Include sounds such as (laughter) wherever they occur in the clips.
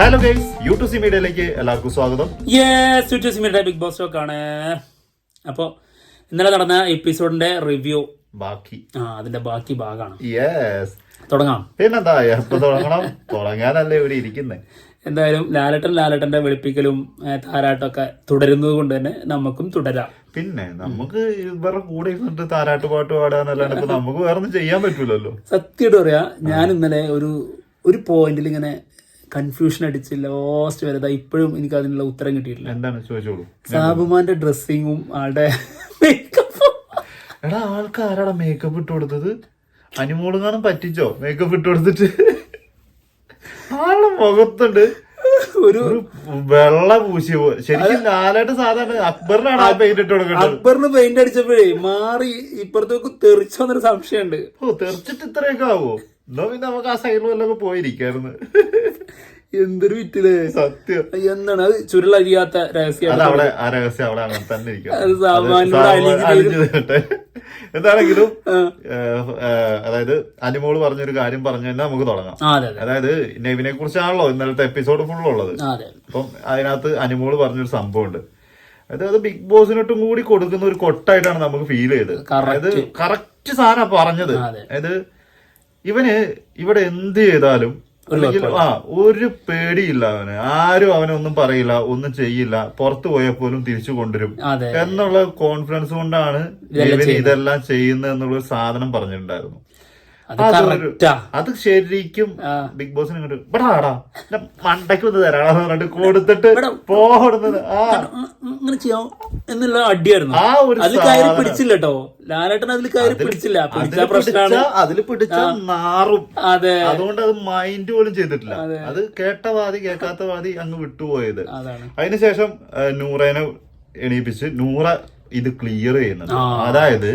Hello guys you to C മീഡിയയിലേക്ക് എല്ലാവർക്കും സ്വാഗതം. Yes YouTube C media big boss talk ആണ് അപ്പോൾ ഇന്നലെ നടന്ന എപ്പിസോഡിന്റെ റിവ്യൂ ബാക്കി. ആ അതിന്റെ ബാക്കി ഭാഗമാണ് യെസ് തുടങ്ങാം. പിന്നെന്താ എപ്പോ തുടങ്ങണം? തുടങ്ങാനല്ലേ ഇവിടെ ഇരിക്കുന്നത് എന്തായാലും ലാലട്ടൻ ലാലട്ടന്റെ വെളുപ്പിക്കലും താരാട്ടൊക്കെ തുടരുന്നത് കൊണ്ട് തന്നെ നമുക്കും തുടരാം. പിന്നെ നമുക്ക് ഇവരുടെ കൂടെ ഇരുന്നിട്ട് താരാട്ട് പാട്ട് പാടാന്നല്ലാണ്ട് ഇപ്പൊ നമുക്ക് വേറെ ഒന്നും ചെയ്യാൻ പറ്റൂലല്ലോ. സത്യമായിട്ട് പറയാ ഞാൻ ഇന്നലെ ഒരു ഒരു പോയിന്റിൽ ഇങ്ങനെ കൺഫ്യൂഷൻ അടിച്ച് ലാസ്റ്റ് വരെ. ഇപ്പോഴും എനിക്ക് അതിനുള്ള ഉത്തരം കിട്ടിയിട്ടില്ല. എന്താണ് ചോദിച്ചോളൂ? സാബുമാന്റെ ഡ്രസ്സിങ്ങും ആളുടെ മേക്കപ്പും എടാ ആൾക്ക് ആരാടാ മേക്കപ്പ് ഇട്ട് കൊടുത്തത്? അനുമോളുന്നാണ് പറ്റിച്ചോ മേക്കപ്പ് ഇട്ട് കൊടുത്തിട്ട്? ആളുടെ മുഖത്തുണ്ട്. ഒരു വെള്ള പൂശിയ പോലെ ശരിക്കും ലാലായിട്ട് സാധാരണ അക്ബറിനാണ് ആ പെയിന്റ് ഇട്ട് കൊടുക്കുന്നത് അക്ബറിന് പെയിന്റ് അടിച്ചപ്പോഴേ മാറി ഇപ്പുറത്തേക്ക് തെറിച്ചോന്നൊരു സംശയമുണ്ട്. ഓ തെറിച്ചിട്ട് ഇത്രയൊക്കെ ആവോ? എന്നാ പിന്നെ നമുക്ക് ആ സൈഡിൽ പോയിരിക്കായിരുന്നു. എന്തൊരു വിറ്റില്ലേ സത്യം. എന്താണ്? അത് ചുരുളഴിയാത്ത അത് രഹസ്യമാണ് അവിടെ ആ രഹസ്യം അവിടെ അങ്ങനെ തന്നെ ഇരിക്കും. എന്താണെങ്കിലും അതായത് അനിമോൾ പറഞ്ഞൊരു കാര്യം പറഞ്ഞു തന്നെ നമുക്ക് തുടങ്ങാം. അതായത് നെവിനെ കുറിച്ചാണല്ലോ ഇന്നലത്തെ എപ്പിസോഡ് ഫുൾ ഉള്ളത്. അപ്പം അതിനകത്ത് അനിമോൾ പറഞ്ഞൊരു സംഭവമുണ്ട്. അതായത് ബിഗ് ബോസിനൊട്ടും കൂടി കൊടുക്കുന്ന ഒരു കൊട്ടായിട്ടാണ് നമുക്ക് ഫീൽ ചെയ്തത്. അതായത് കറക്റ്റ് സാധനം പറഞ്ഞത്. അതായത് ഇവന് ഇവിടെ എന്ത് ചെയ്താലും അല്ലെങ്കിൽ ആ ഒരു പേടിയില്ല അവന്. ആരും അവനെ ഒന്നും പറയില്ല ഒന്നും ചെയ്യില്ല. പുറത്തു പോയാൽ പോലും തിരിച്ചു കൊണ്ടുവരും. എന്നുള്ള കോൺഫിഡൻസ് കൊണ്ടാണ് ഇവൻ ഇതെല്ലാം ചെയ്യുന്നത് എന്നുള്ള സാധനം പറഞ്ഞിട്ടുണ്ടായിരുന്നു. അത് ശരിക്കും ബിഗ് ബോസിന് ഇങ്ങോട്ട് ഇവിടെ ആടാ മണ്ടയ്ക്ക് വന്ന് തരാടാന്ന് പറഞ്ഞിട്ട് കൊടുത്തിട്ട് പോടുന്നത് ആ. ഇങ്ങനെ ചെയ്യാം എന്നുള്ള അടിയായിരുന്നു. ആ ഒരു അതിൽ കയറി പിടിച്ചില്ല കേട്ടോ ലാലേട്ടൻ അതിൽ കയറി പിടിച്ചില്ല. പിടിച്ച പ്രശ്നമാണ് അതിൽ പിടിച്ച നാറും. അതെ. അതുകൊണ്ട് അത് മൈൻഡ് പോലും ചെയ്തിട്ടില്ല. അത്. കേട്ട വാതി കേൾക്കാത്ത വാതി അങ്ങ് വിട്ടുപോയത്. അതിനുശേഷം നൂറേനെ എണീപ്പിച്ച് നൂറ ഇത് ക്ലിയർ ചെയ്യുന്നത്. അതായത്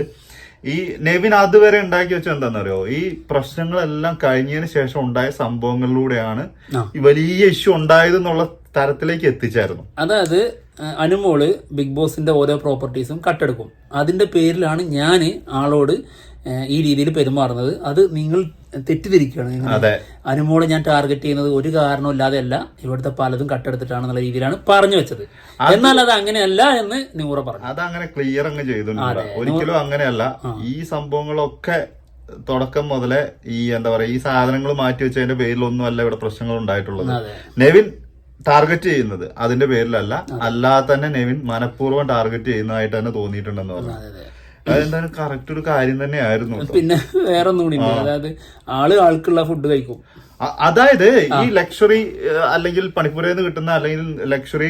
ഈ നെവിൻ അതുവരെ ഉണ്ടാക്കി വെച്ച എന്താണെന്നറിയോ? ഈ പ്രശ്നങ്ങളെല്ലാം കഴിഞ്ഞതിന് ശേഷം ഉണ്ടായ സംഭവങ്ങളിലൂടെയാണ്. ഈ വലിയ ഇഷ്യൂ ഉണ്ടായത് എന്നുള്ള തരത്തിലേക്ക് എത്തിച്ചായിരുന്നു അതായത് അനുമോൾ ബിഗ് ബോസിന്റെ ഓരോ പ്രോപ്പർട്ടീസും കട്ടെടുക്കും. അതിന്റെ പേരിലാണ് ഞാൻ ആളോട് ഈ രീതിയിൽ പെരുമാറുന്നത്. അത് നിങ്ങൾ തെറ്റിദ്ധരിക്കുകയാണ്. അതെ. അനുമോളെ ഞാൻ ടാർഗറ്റ് ചെയ്യുന്നത് ഒരു കാരണമില്ലാതെ അല്ല ഇവിടുത്തെ പലതും കട്ടെടുത്തിട്ടാണെന്നുള്ള രീതിയിലാണ് പറഞ്ഞു വെച്ചത്. എന്നാൽ അത് അങ്ങനെയല്ല എന്ന് നൂറ പറഞ്ഞു. അത് അങ്ങനെ ക്ലിയർ അങ്ങ് ചെയ്തിട്ടുണ്ട്. ഒരിക്കലും അങ്ങനെയല്ല. ഈ സംഭവങ്ങളൊക്കെ തുടക്കം മുതലേ ഈ എന്താ പറയാ ഈ സാധനങ്ങൾ മാറ്റി വെച്ചതിന്റെ പേരിലൊന്നും അല്ല ഇവിടെ പ്രശ്നങ്ങൾ ഉണ്ടായിട്ടുള്ളത്. നെവിൻ ടാർഗറ്റ് ചെയ്യുന്നത് അതിന്റെ പേരിലല്ല. അല്ലാതെ തന്നെ നെവിൻ മനഃപൂർവം ടാർഗറ്റ് ചെയ്യുന്നതായിട്ട് തന്നെ തോന്നിയിട്ടുണ്ടെന്ന് പറഞ്ഞു. അതെന്തായാലും കറക്റ്റ് ഒരു കാര്യം തന്നെയായിരുന്നു പിന്നെ വേറെ ഒന്നും കൂടി അതായത് ആൾ ആൾക്കുള്ള ഫുഡ് കഴിക്കും. അതായത് ഈ ലക്ഷറി അല്ലെങ്കിൽ പണിപ്പുരയിൽ നിന്ന് കിട്ടുന്ന അല്ലെങ്കിൽ ലക്ഷറി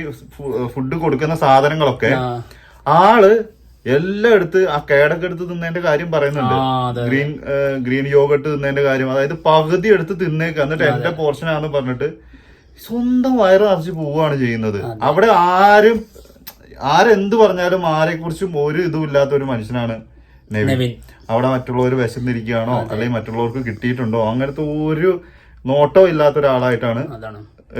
ഫുഡ് കൊടുക്കുന്ന സാധനങ്ങളൊക്കെ ആൾ എല്ലാം എടുത്ത് ആ കേടൊക്കെ എടുത്ത് തിന്നതിന്റെ കാര്യം പറയുന്നുണ്ട്. ഗ്രീൻ ഗ്രീൻ യോഗട്ട് തിന്നതിന്റെ കാര്യം. അതായത് പകുതി എടുത്ത് തിന്നേക്ക്. എന്നിട്ട് എന്റെ പോർഷനാന്ന് പറഞ്ഞിട്ട് സ്വന്തം വയറ് നിറച്ച് പോവുകയാണ് ചെയ്യുന്നത്. അവിടെ ആരും ആരെന്ത് പറഞ്ഞാലും ആരെക്കുറിച്ചും ഒരു ഇതും ഇല്ലാത്ത ഒരു മനുഷ്യനാണ് നെവിൻ. അവിടെ മറ്റുള്ളവർ വിശന്നിരിക്കുകയാണോ? അല്ലെങ്കിൽ മറ്റുള്ളവർക്ക് കിട്ടിയിട്ടുണ്ടോ? അങ്ങനത്തെ ഒരു നോട്ടോ ഇല്ലാത്ത ഒരാളായിട്ടാണ്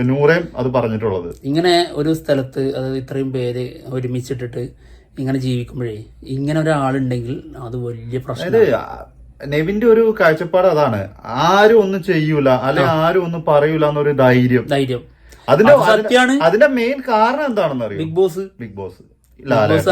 നൂറേം അത് പറഞ്ഞിട്ടുള്ളത്. ഇങ്ങനെ ഒരു സ്ഥലത്ത് അതായത് ഇത്രയും പേര് ഒരുമിച്ചിട്ടിട്ട് ഇങ്ങനെ ജീവിക്കുമ്പോഴേ ഇങ്ങനെ ഒരാളുണ്ടെങ്കിൽ അത് വലിയ പ്രശ്നം നെവിന്റെ ഒരു കാഴ്ചപ്പാട് അതാണ്. ആരും ഒന്നും ചെയ്യൂല അല്ലെ ആരും ഒന്നും പറയൂല എന്നൊരു ധൈര്യം. ധൈര്യം. അതിന്റെ സത്യമാണ്. അതിന്റെ മെയിൻ കാരണം എന്താണെന്ന് അറിയാം? ബിഗ് ബോസ് ബിഗ് ബോസ്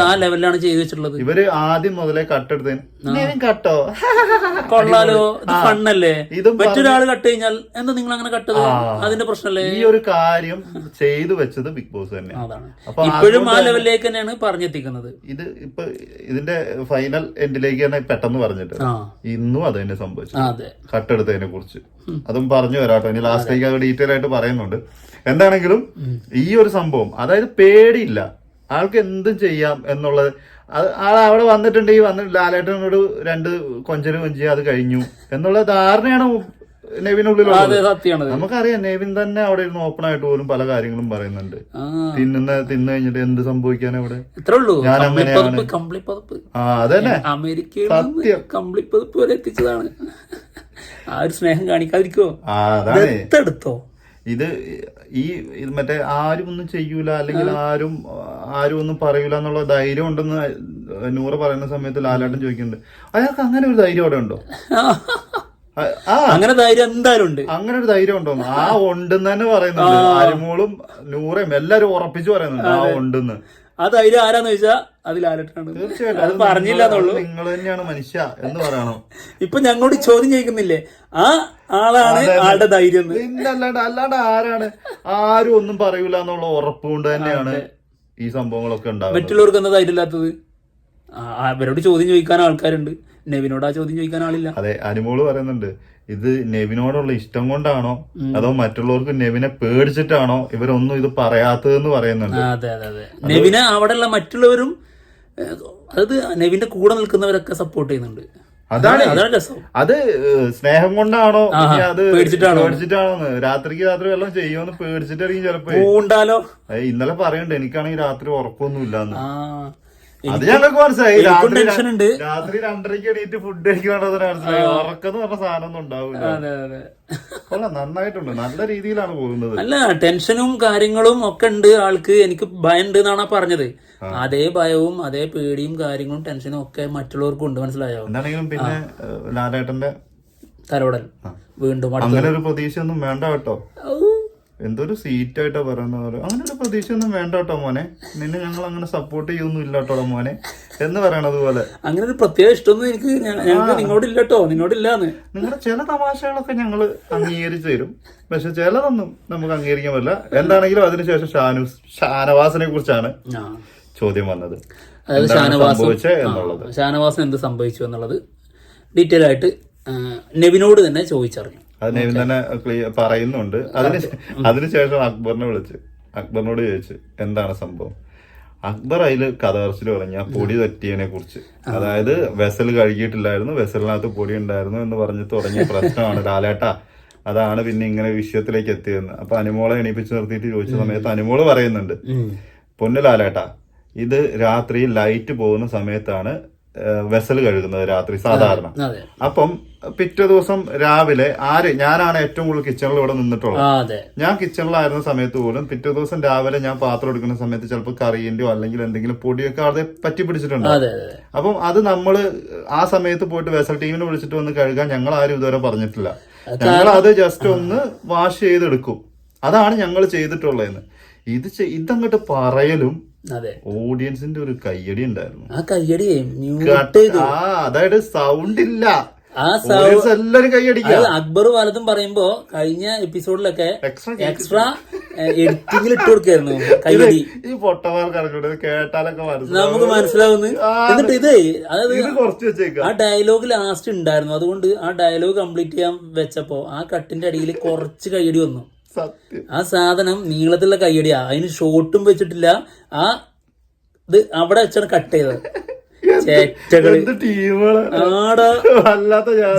ആ ലെവലിലാണ് ചെയ്തു വെച്ചിട്ടുള്ളത്. ഇവർ ആദ്യം മുതലേ കട്ടെടുത്തതിന് കട്ടോ (laughs) കൊള്ളാലോ. ഇത് ഫണ്ണല്ലേ ഇത് മറ്റൊരാൾ കട്ട് കഴിഞ്ഞാൽ എന്താ നിങ്ങൾ അങ്ങനെ കട്ടത് അതിന്റെ പ്രശ്നല്ലേ ഈ ഒരു കാര്യം ചെയ്തു വെച്ചത് ബിഗ് ബോസ് തന്നെ അതാണ്. ഇപ്പോഴും ആ ലെവലിലേക്ക് തന്നെയാണ് പറഞ്ഞെത്തിക്കുന്നത്. ഇത് ഇപ്പൊ ഇതിന്റെ ഫൈനൽ എൻഡിലേക്ക് തന്നെ പെട്ടെന്ന് പറഞ്ഞിട്ട് ഇന്നും അത് തന്നെ സംഭവിച്ചു. കട്ടെടുത്തതിനെ കുറിച്ച്. അതും പറഞ്ഞു വരാട്ടോ ഇനി ലാസ്റ്റ് അത്. ഡീറ്റെയിൽ ആയിട്ട് പറയുന്നുണ്ട്. എന്താണെങ്കിലും ഈ ഒരു സംഭവം അതായത് പേടിയില്ല. ആൾക്ക് എന്തും ചെയ്യാം എന്നുള്ളത്. അത് ആൾ അവിടെ വന്നിട്ടുണ്ടെങ്കിൽ വന്ന് ലാലേട്ടനോട് രണ്ട് കൊഞ്ചന് കൊഞ്ചി അത് കഴിഞ്ഞു എന്നുള്ള ധാരണയാണ് നെവിനുള്ളിൽ നമുക്കറിയാം നെവിൻ തന്നെ അവിടെ ഇരുന്ന് ഓപ്പൺ ആയിട്ട് പോലും പല കാര്യങ്ങളും പറയുന്നുണ്ട്. തിന്നുന്ന തിന്നു കഴിഞ്ഞിട്ട് എന്ത് സംഭവിക്കാൻ അവിടെ ഇത്രേ ഉള്ളൂ. ഞാൻ അങ്ങനെയാണ്. ആ അതന്നെ. അമേരിക്കയിൽ കമ്പിളിപ്പതപ്പ് വരെ എത്തിച്ചതാണ്. ആ ഒരു സ്നേഹം കാണിക്കാതിരിക്കോ ആ അതാണ്. ഇത് ഈ ഇത് മറ്റേ ആരും ഒന്നും ചെയ്യൂല അല്ലെങ്കിൽ ആരും ആരും ഒന്നും പറയൂല എന്നുള്ള ധൈര്യം ഉണ്ടെന്ന് നൂറ് പറയുന്ന സമയത്ത് ലാലാട്ടൻ ചോദിക്കുന്നുണ്ട്. അയാൾക്ക് അങ്ങനെ ഒരു ധൈര്യം അവിടെ ഉണ്ടോ? (laughs) അങ്ങനെ ധൈര്യം എന്തായാലും ഉണ്ട്. അങ്ങനെ ഒരു ധൈര്യം ഉണ്ടോ? ആ ഉണ്ടെന്ന് തന്നെ പറയുന്നുണ്ട്. അരിമോളും നൂറയും എല്ലാരും ഉറപ്പിച്ചു പറയുന്നുണ്ട് ആ ഉണ്ടെന്ന്. ആ ധൈര്യം ആരാന്ന് ചോദിച്ചാ അത് ലാലട്ടാണ് തീർച്ചയായിട്ടും. പറഞ്ഞില്ല എന്നുള്ളൂ നിങ്ങൾ തന്നെയാണ് മനുഷ്യ എന്ന് പറയണം. (laughs) ഇപ്പൊ ഞങ്ങളോട് ചോദ്യം ചോദിക്കുന്നില്ലേ? ആ ആളാണ് ആളുടെ ധൈര്യം അല്ലാണ്ട് അല്ലാണ്ട് ആരാണ്? ആരും ഒന്നും പറയൂല എന്നുള്ള ഉറപ്പ് കൊണ്ട് തന്നെയാണ് ഈ സംഭവങ്ങളൊക്കെ ഉണ്ടാവുക മറ്റുള്ളവർക്ക് എന്താ ധൈര്യം ഇല്ലാത്തത്? അവരോട് ചോദ്യം ചോദിക്കാൻ ആൾക്കാരുണ്ട്. നെവിനോട് ആ ചോദ്യം ചോദിക്കാൻ ആളില്ല. അതെ അനുമോൾ പറയുന്നുണ്ട് ഇത് നെവിനോടുള്ള ഇഷ്ടം കൊണ്ടാണോ? അതോ മറ്റുള്ളവർക്ക് നെവിനെ പേടിച്ചിട്ടാണോ ഇവരൊന്നും ഇത് പറയാത്തതെന്ന് പറയുന്നുണ്ട്? അതെ അതെ അതെ. നെവിനെ അവിടെയുള്ള മറ്റുള്ളവരും അതായത് നെവിന്റെ കൂടെ നിൽക്കുന്നവരൊക്കെ സപ്പോർട്ട് ചെയ്യുന്നുണ്ട്. അതാണ് അത് സ്നേഹം കൊണ്ടാണോ അത് പേടിച്ചിട്ടാണോ? പേടിച്ചിട്ടാണോന്ന്? രാത്രിക്ക് രാത്രി വെള്ളം ചെയ്യുമെന്ന് പേടിച്ചിട്ടായിരിക്കും ചിലപ്പോ. ഉണ്ടാലോ ഇന്നലെ പറയണ്ട എനിക്കാണെങ്കിൽ രാത്രി ഉറപ്പൊന്നുമില്ലാന്ന് ആ അത് ഞങ്ങൾക്ക് മനസ്സിലായി. രാത്രി രണ്ടരയ്ക്ക് എണീറ്റ് ഫുഡ് കഴിക്കണത് മനസ്സിലായി. ഉറക്കം പറഞ്ഞ സാധനം ഒന്നും ഉണ്ടാവില്ല അല്ല നന്നായിട്ടുണ്ട്. നല്ല രീതിയിലാണ് പോകുന്നത്. അല്ല ടെൻഷനും കാര്യങ്ങളും ഒക്കെ ഉണ്ട് ആൾക്ക്. എനിക്ക് ഭയണ്ട് എന്നാണ് പറഞ്ഞത്. അതേ ഭയവും അതേ പേടിയും കാര്യങ്ങളും ടെൻഷനും ഒക്കെ മറ്റുള്ളവർക്കും ഉണ്ട് മനസ്സിലായോ? എന്താണെങ്കിലും പിന്നെ ലാലേട്ടന്റെ തലോടൽ വീണ്ടും പ്രതീക്ഷ അങ്ങനെ ഒരു പ്രതീക്ഷയൊന്നും വേണ്ട കേട്ടോ. എന്തൊരു സീറ്റ് ആയിട്ടാ പറയുന്നത് അങ്ങനെ ഒരു പ്രതീക്ഷയൊന്നും വേണ്ട കേട്ടോ മോനെ. നിന്നെ ഞങ്ങൾ അങ്ങനെ സപ്പോർട്ട് ചെയ്യൊന്നും ഇല്ല കേട്ടോ മോനെ. എന്ന് പറയണത് പോലെ. അങ്ങനെ ഒരു പ്രത്യേക ഇഷ്ടമൊന്നും എനിക്ക് ഞങ്ങൾക്ക് നിങ്ങളോടില്ല കേട്ടോ. നിങ്ങളോടില്ലാന്ന്. നിങ്ങളുടെ ചില തമാശകളൊക്കെ ഞങ്ങൾ അംഗീകരിച്ചു തരും. പക്ഷെ ചിലതൊന്നും നമുക്ക് അംഗീകരിക്കാൻ പറ്റില്ല. എന്താണെങ്കിലും അതിനുശേഷം ഷാനു ഷാനവാസിനെ കുറിച്ചാണ്. ചോദ്യം വന്നത്. അതായത് ഷാനവാസും ഷാനവാസിന് എന്ത് സംഭവിച്ചു എന്നുള്ളത് ഡീറ്റെയിൽ ആയിട്ട് നെവിനോട് തന്നെ ചോദിച്ചറിഞ്ഞു. അത് നെവിൻ തന്നെ പറയുന്നുണ്ട്. അതിന് അതിനുശേഷം അക്ബറിനെ വിളിച്ച് അക്ബറിനോട് ചോദിച്ചു എന്താണ് സംഭവം? അക്ബർ അതിൽ കഥ പറച്ചിൽ പറഞ്ഞ പൊടി തെറ്റിയതിനെ കുറിച്ച്. അതായത് വെസൽ കഴുകിയിട്ടില്ലായിരുന്നു വെസലിനകത്ത് പൊടി ഉണ്ടായിരുന്നു എന്ന് പറഞ്ഞ് തുടങ്ങിയ പ്രശ്നമാണ്. (laughs) ലാലേട്ട അതാണ് പിന്നെ ഇങ്ങനെ വിഷയത്തിലേക്ക് എത്തിയതെന്ന്. അപ്പൊ അനുമോളെ എണീപ്പിച്ച് നിർത്തിയിട്ട് ചോദിച്ച സമയത്ത് അനുമോൾ പറയുന്നുണ്ട്. പൊന്നു ലാലേട്ട ഇത് രാത്രി ലൈറ്റ് പോകുന്ന സമയത്താണ് വെസൽ കഴുകുന്നത് രാത്രി സാധാരണ. അപ്പം പിറ്റേ ദിവസം രാവിലെ ആര് ഞാനാണ് ഏറ്റവും കൂടുതൽ കിച്ചണിൽ ഇവിടെ നിന്നിട്ടുള്ളത്. ഞാൻ കിച്ചണിലായിരുന്ന സമയത്ത് പോലും പിറ്റേ ദിവസം രാവിലെ ഞാൻ പാത്രം എടുക്കുന്ന സമയത്ത് ചിലപ്പോൾ കറിയിന്റെയോ അല്ലെങ്കിൽ എന്തെങ്കിലും പൊടിയൊക്കെ അവിടെ പറ്റി പിടിച്ചിട്ടുണ്ട്. അപ്പം അത് നമ്മൾ ആ സമയത്ത് പോയിട്ട് വെസൽ ടീമിനെ വിളിച്ചിട്ട് വന്ന് കഴുകാൻ ഞങ്ങൾ ആരും ഇതുവരെ പറഞ്ഞിട്ടില്ല. ഞങ്ങൾ അത് ജസ്റ്റ് ഒന്ന് വാഷ് ചെയ്തെടുക്കും. അതാണ് ഞങ്ങൾ ചെയ്തിട്ടുള്ളതെന്ന്. ഇത് ഇതങ്ങോട്ട് പറയലും ഓഡിയൻസിന്റെ ഒരു കയ്യടി ഉണ്ടായിരുന്നു. ആ കയ്യടി അതായത് സൗണ്ട് ഇല്ല. ആ സൗണ്ട് എല്ലാരും കൈയടിക്കുക അക്ബർ വലതും പറയുമ്പോ കഴിഞ്ഞ എപ്പിസോഡിലൊക്കെ എക്സ്ട്രാ എഡിറ്റിംഗിൽ ഇട്ട് കൊടുക്കായിരുന്നു. കയ്യടി. ഈ കേട്ടാലൊക്കെ നമുക്ക് മനസ്സിലാവുന്നു. എന്നിട്ട് ഇത് അതായത് ആ ഡയലോഗ് ലാസ്റ്റ് ഉണ്ടായിരുന്നു. അതുകൊണ്ട് ആ ഡയലോഗ് കംപ്ലീറ്റ് ചെയ്യാൻ വെച്ചപ്പോ ആ കട്ടിന്റെ അടിയിൽ കുറച്ച് കയ്യടി വന്നു. സത്യം. ആ സാധനം നീളത്തിലുള്ള കയ്യടിയാ അതിന് ഷോട്ടും വെച്ചിട്ടില്ല. ആ ഇത് അവിടെ വെച്ചാണ് കട്ട് ചെയ്തത്. ആടാ.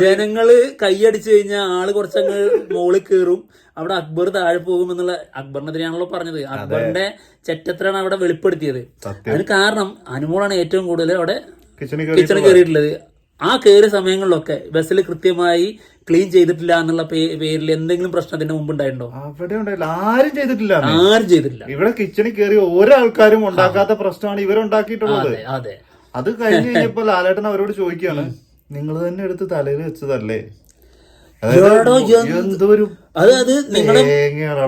ജനങ്ങൾ കൈയടിച്ചു കഴിഞ്ഞാൽ ആൾ കുറച്ചങ്ങ് മോളിൽ കയറും അവിടെ അക്ബർ താഴെ പോകും എന്നുള്ള അക്ബറിനെതിരെയാണല്ലോ പറഞ്ഞത്. അക്ബറിന്റെ ചെറ്റത്രാണ് അവിടെ വെളിപ്പെടുത്തിയത്. അതിന് കാരണം അനുമോളാണ് ഏറ്റവും കൂടുതൽ അവിടെ കിച്ചണിൽ കയറിയിട്ടുള്ളത് ആ കയറിയ സമയങ്ങളിലൊക്കെ ബസ്സിൽ കൃത്യമായി ക്ലീൻ ചെയ്തിട്ടില്ല എന്നുള്ള പേരിൽ എന്തെങ്കിലും പ്രശ്നം അതിന്റെ മുമ്പ് ഉണ്ടായിട്ടുണ്ടോ? അവിടെ ഉണ്ടായില്ല. ആരും ചെയ്തിട്ടില്ല ആരും ചെയ്തിട്ടില്ല. ഇവിടെ കിച്ചണിൽ കയറി ഒരാൾക്കാരും ഉണ്ടാക്കാത്ത പ്രശ്നമാണ് ഇവരുണ്ടാക്കിയിട്ടുള്ളത്. അതെ അതെ. അത് കഴിഞ്ഞ് കഴിഞ്ഞപ്പോ ലാലേട്ടൻ അവരോട് ചോദിക്കുകയാണ് നിങ്ങൾ തന്നെ എടുത്ത് തലയിൽ വെച്ചതല്ലേ? അതായത്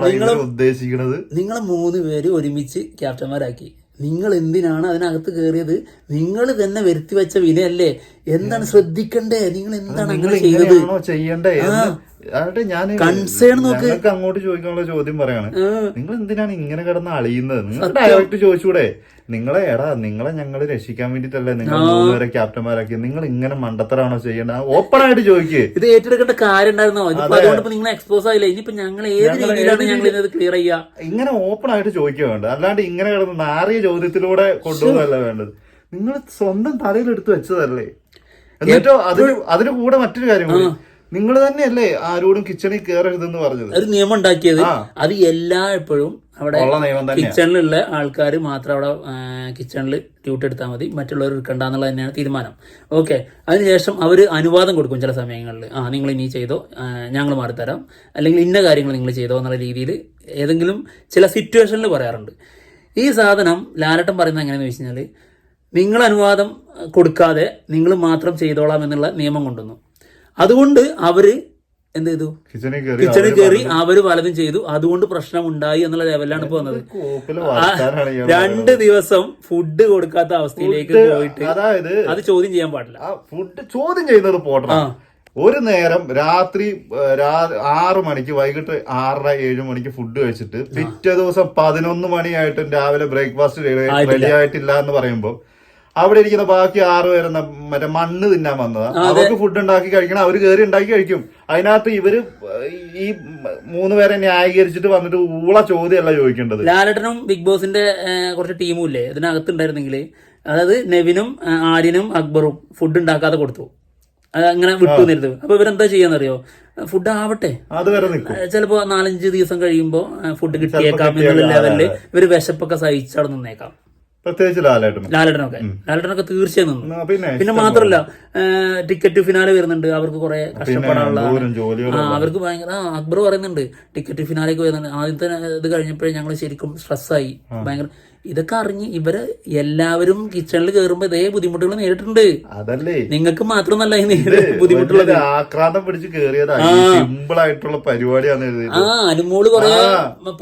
നിങ്ങളെ ഉദ്ദേശിക്കുന്നത് നിങ്ങളെ മൂന്ന് പേര് ഒരുമിച്ച് ക്യാപ്റ്റന്മാരാക്കി നിങ്ങൾ എന്തിനാണ് അതിനകത്ത് കയറിയത് നിങ്ങൾ തന്നെ വരുത്തി വെച്ച വിലയല്ലേ? എന്താണ് ശ്രദ്ധിക്കണ്ടേ? നിങ്ങൾ എന്താണ് അങ്ങനെ ചെയ്തത്? അതായത് ഞാൻ കൺസേൺ നോക്ക്. അങ്ങോട്ട് ചോദിക്കാനുള്ള ചോദ്യം പറയാണ്. നിങ്ങൾ എന്തിനാണ് ഇങ്ങനെ കിടന്ന് അളിയുന്നത്? നിങ്ങൾ ഡയറക്റ്റ് ചോദിച്ചൂടെ? നിങ്ങളെ എടാ നിങ്ങളെ ഞങ്ങൾ രക്ഷിക്കാൻ വേണ്ടിട്ടല്ലേ നിങ്ങൾ മൂന്നുപേരെ ക്യാപ്റ്റന്മാരാക്കി നിങ്ങൾ ഇങ്ങനെ മണ്ടത്തരാണോ ചെയ്യേണ്ട ഓപ്പൺ ആയിട്ട് ചോദിക്കേ. ഇത് ഏറ്റെടുക്കേണ്ട കാര്യം ഉണ്ടായിരുന്നോ? അതുകൊണ്ട് നിങ്ങൾ എക്സ്പോസ് ആയില്ല? ഇനിയിപ്പോ ഞങ്ങൾ ഏത് രീതിയിലാണ് ഞങ്ങൾ ഇത് ക്ലിയർ ചെയ്യുക? ഇങ്ങനെ ഓപ്പൺ ആയിട്ട് ചോദിക്കുക വേണ്ടത് അല്ലാണ്ട് ഇങ്ങനെ കിടന്ന് നാറിയ ചോദ്യത്തിലൂടെ കൊണ്ടുപോകല്ല വേണ്ടത്. നിങ്ങൾ സ്വന്തം തലയിൽ എടുത്തു വെച്ചതല്ലേ? എന്നിട്ടോ അതിന് അതിന് കൂടെ മറ്റൊരു കാര്യം നിങ്ങൾ തന്നെയല്ലേ ആരോടും കിച്ചണിൽ കയറരുതെന്ന് പറഞ്ഞത്? ഒരു നിയമം ഉണ്ടാക്കിയത്. അത് എല്ലാ എപ്പോഴും അവിടെ കിച്ചണിലുള്ള ആൾക്കാർ മാത്രം അവിടെ കിച്ചണിൽ ഡ്യൂട്ടി എടുത്താൽ മതി. മറ്റുള്ളവർ എടുക്കണ്ട എന്നുള്ളത് തന്നെയാണ് തീരുമാനം. ഓക്കെ അതിനുശേഷം അവർ അനുവാദം കൊടുക്കും ചില സമയങ്ങളിൽ. ആ നിങ്ങൾ ഇനി ചെയ്തോ ഞങ്ങൾ മാറിത്തരാം. അല്ലെങ്കിൽ ഇന്ന കാര്യങ്ങൾ നിങ്ങൾ ചെയ്തോ എന്നുള്ള രീതിയിൽ ഏതെങ്കിലും ചില സിറ്റുവേഷനിൽ പറയാറുണ്ട്. ഈ സാധനം ലാലട്ടൻ പറയുന്നത് എങ്ങനെയാണെന്ന് വെച്ച് കഴിഞ്ഞാൽ നിങ്ങൾ അനുവാദം കൊടുക്കാതെ നിങ്ങൾ മാത്രം ചെയ്തോളാം എന്നുള്ള നിയമം കൊണ്ടുവന്നു. അതുകൊണ്ട് അവർ എന്ത് ചെയ്തു? കിച്ചണിൽ കയറി അവർ പലതും ചെയ്തു. അതുകൊണ്ട് പ്രശ്നം ഉണ്ടായി എന്നുള്ള ലെവലിലാണ് ഇപ്പൊ വന്നത്. രണ്ട് ദിവസം ഫുഡ് കൊടുക്കാത്ത അവസ്ഥയിലേക്ക് പോയിട്ട് അതായത് അത് ചോദ്യം ചെയ്യാൻ പാടില്ല. ഫുഡ് ചോദ്യം ചെയ്യുന്നത് പോട്ടെ ഒരു നേരം രാത്രി ആറ് മണിക്ക് വൈകിട്ട് ആറര ഏഴ് മണിക്ക് ഫുഡ് കഴിച്ചിട്ട് പിറ്റേ ദിവസം പതിനൊന്ന് മണിയായിട്ടും രാവിലെ ബ്രേക്ക്ഫാസ്റ്റ് റെഡി ആയിട്ടില്ല എന്ന് പറയുമ്പോ അവിടെ ഇരിക്കുന്ന ബാക്കി ആറ് പേരെന്ന മറ്റേ മണ്ണ് തിന്നാൻ വന്നതാ. അവർക്ക് ഫുഡ് ഉണ്ടാക്കി കഴിക്കണം അവർ കയറി ഉണ്ടാക്കി കഴിക്കും. അതിനകത്ത് ഇവർ ഈ മൂന്ന് പേരെ ന്യായീകരിച്ചിട്ട് വന്നിട്ട് ഊള ചോദ്യമല്ല ചോദിക്കേണ്ടത്. ലാലട്ടനും ബിഗ് ബോസിന്റെ കുറച്ച് ടീമും ഇല്ലേ? ഇതിനകത്ത് ഉണ്ടായിരുന്നെങ്കിൽ അതായത് നെവിനും ആര്യനും അക്ബറും ഫുഡ് ഉണ്ടാക്കാതെ കൊടുത്തു. അങ്ങനെ വിട്ടു നിരുത് അപ്പൊ ഇവരെന്താ ചെയ്യാന്നറിയോ? ഫുഡ് ആവട്ടെ. ചിലപ്പോ നാലഞ്ച് ദിവസം കഴിയുമ്പോ ഫുഡ് കിട്ടിയേക്കാം എന്നുള്ള ലെവലിൽ ഇവർ വിശപ്പൊക്കെ സഹിച്ചവിടെ നിന്നേക്കാം. പ്രത്യേകിച്ച് ലാലേട്ടനും ലാലേട്ടനൊക്കെ. ലാലേട്ടനൊക്കെ തീർച്ചയായും നിന്നു. പിന്നെ മാത്രമല്ല ടിക്കറ്റ് ഫിനാലെ വരുന്നുണ്ട്. അവർക്ക് കുറെ കഷ്ടപ്പെടാനുള്ള അവർക്ക് ഭയങ്കര അക്ബർ പറയുന്നുണ്ട് ടിക്കറ്റ് ഫിനാലേക്ക് വരുന്നുണ്ട്. ആദ്യത്തെ ഇത് കഴിഞ്ഞപ്പോഴേ ഞങ്ങൾ ശരിക്കും സ്ട്രെസ്സായി ഭയങ്കര ഇതൊക്കെ അറിഞ്ഞ് ഇവർ എല്ലാവരും കിച്ചണിൽ കയറുമ്പോ ഇതേ ബുദ്ധിമുട്ടുകൾ നേരിട്ടുണ്ട് അതല്ലേ. നിങ്ങൾക്ക് മാത്രമല്ല ബുദ്ധിമുട്ടുള്ളത്. ആക്രാന്തം പിടിച്ച് കേറിയതാ. സിമ്പിൾ ആയിട്ടുള്ള പരിപാടിയാന്ന് എഴുതി ആ അനുമോൾ കൊറേ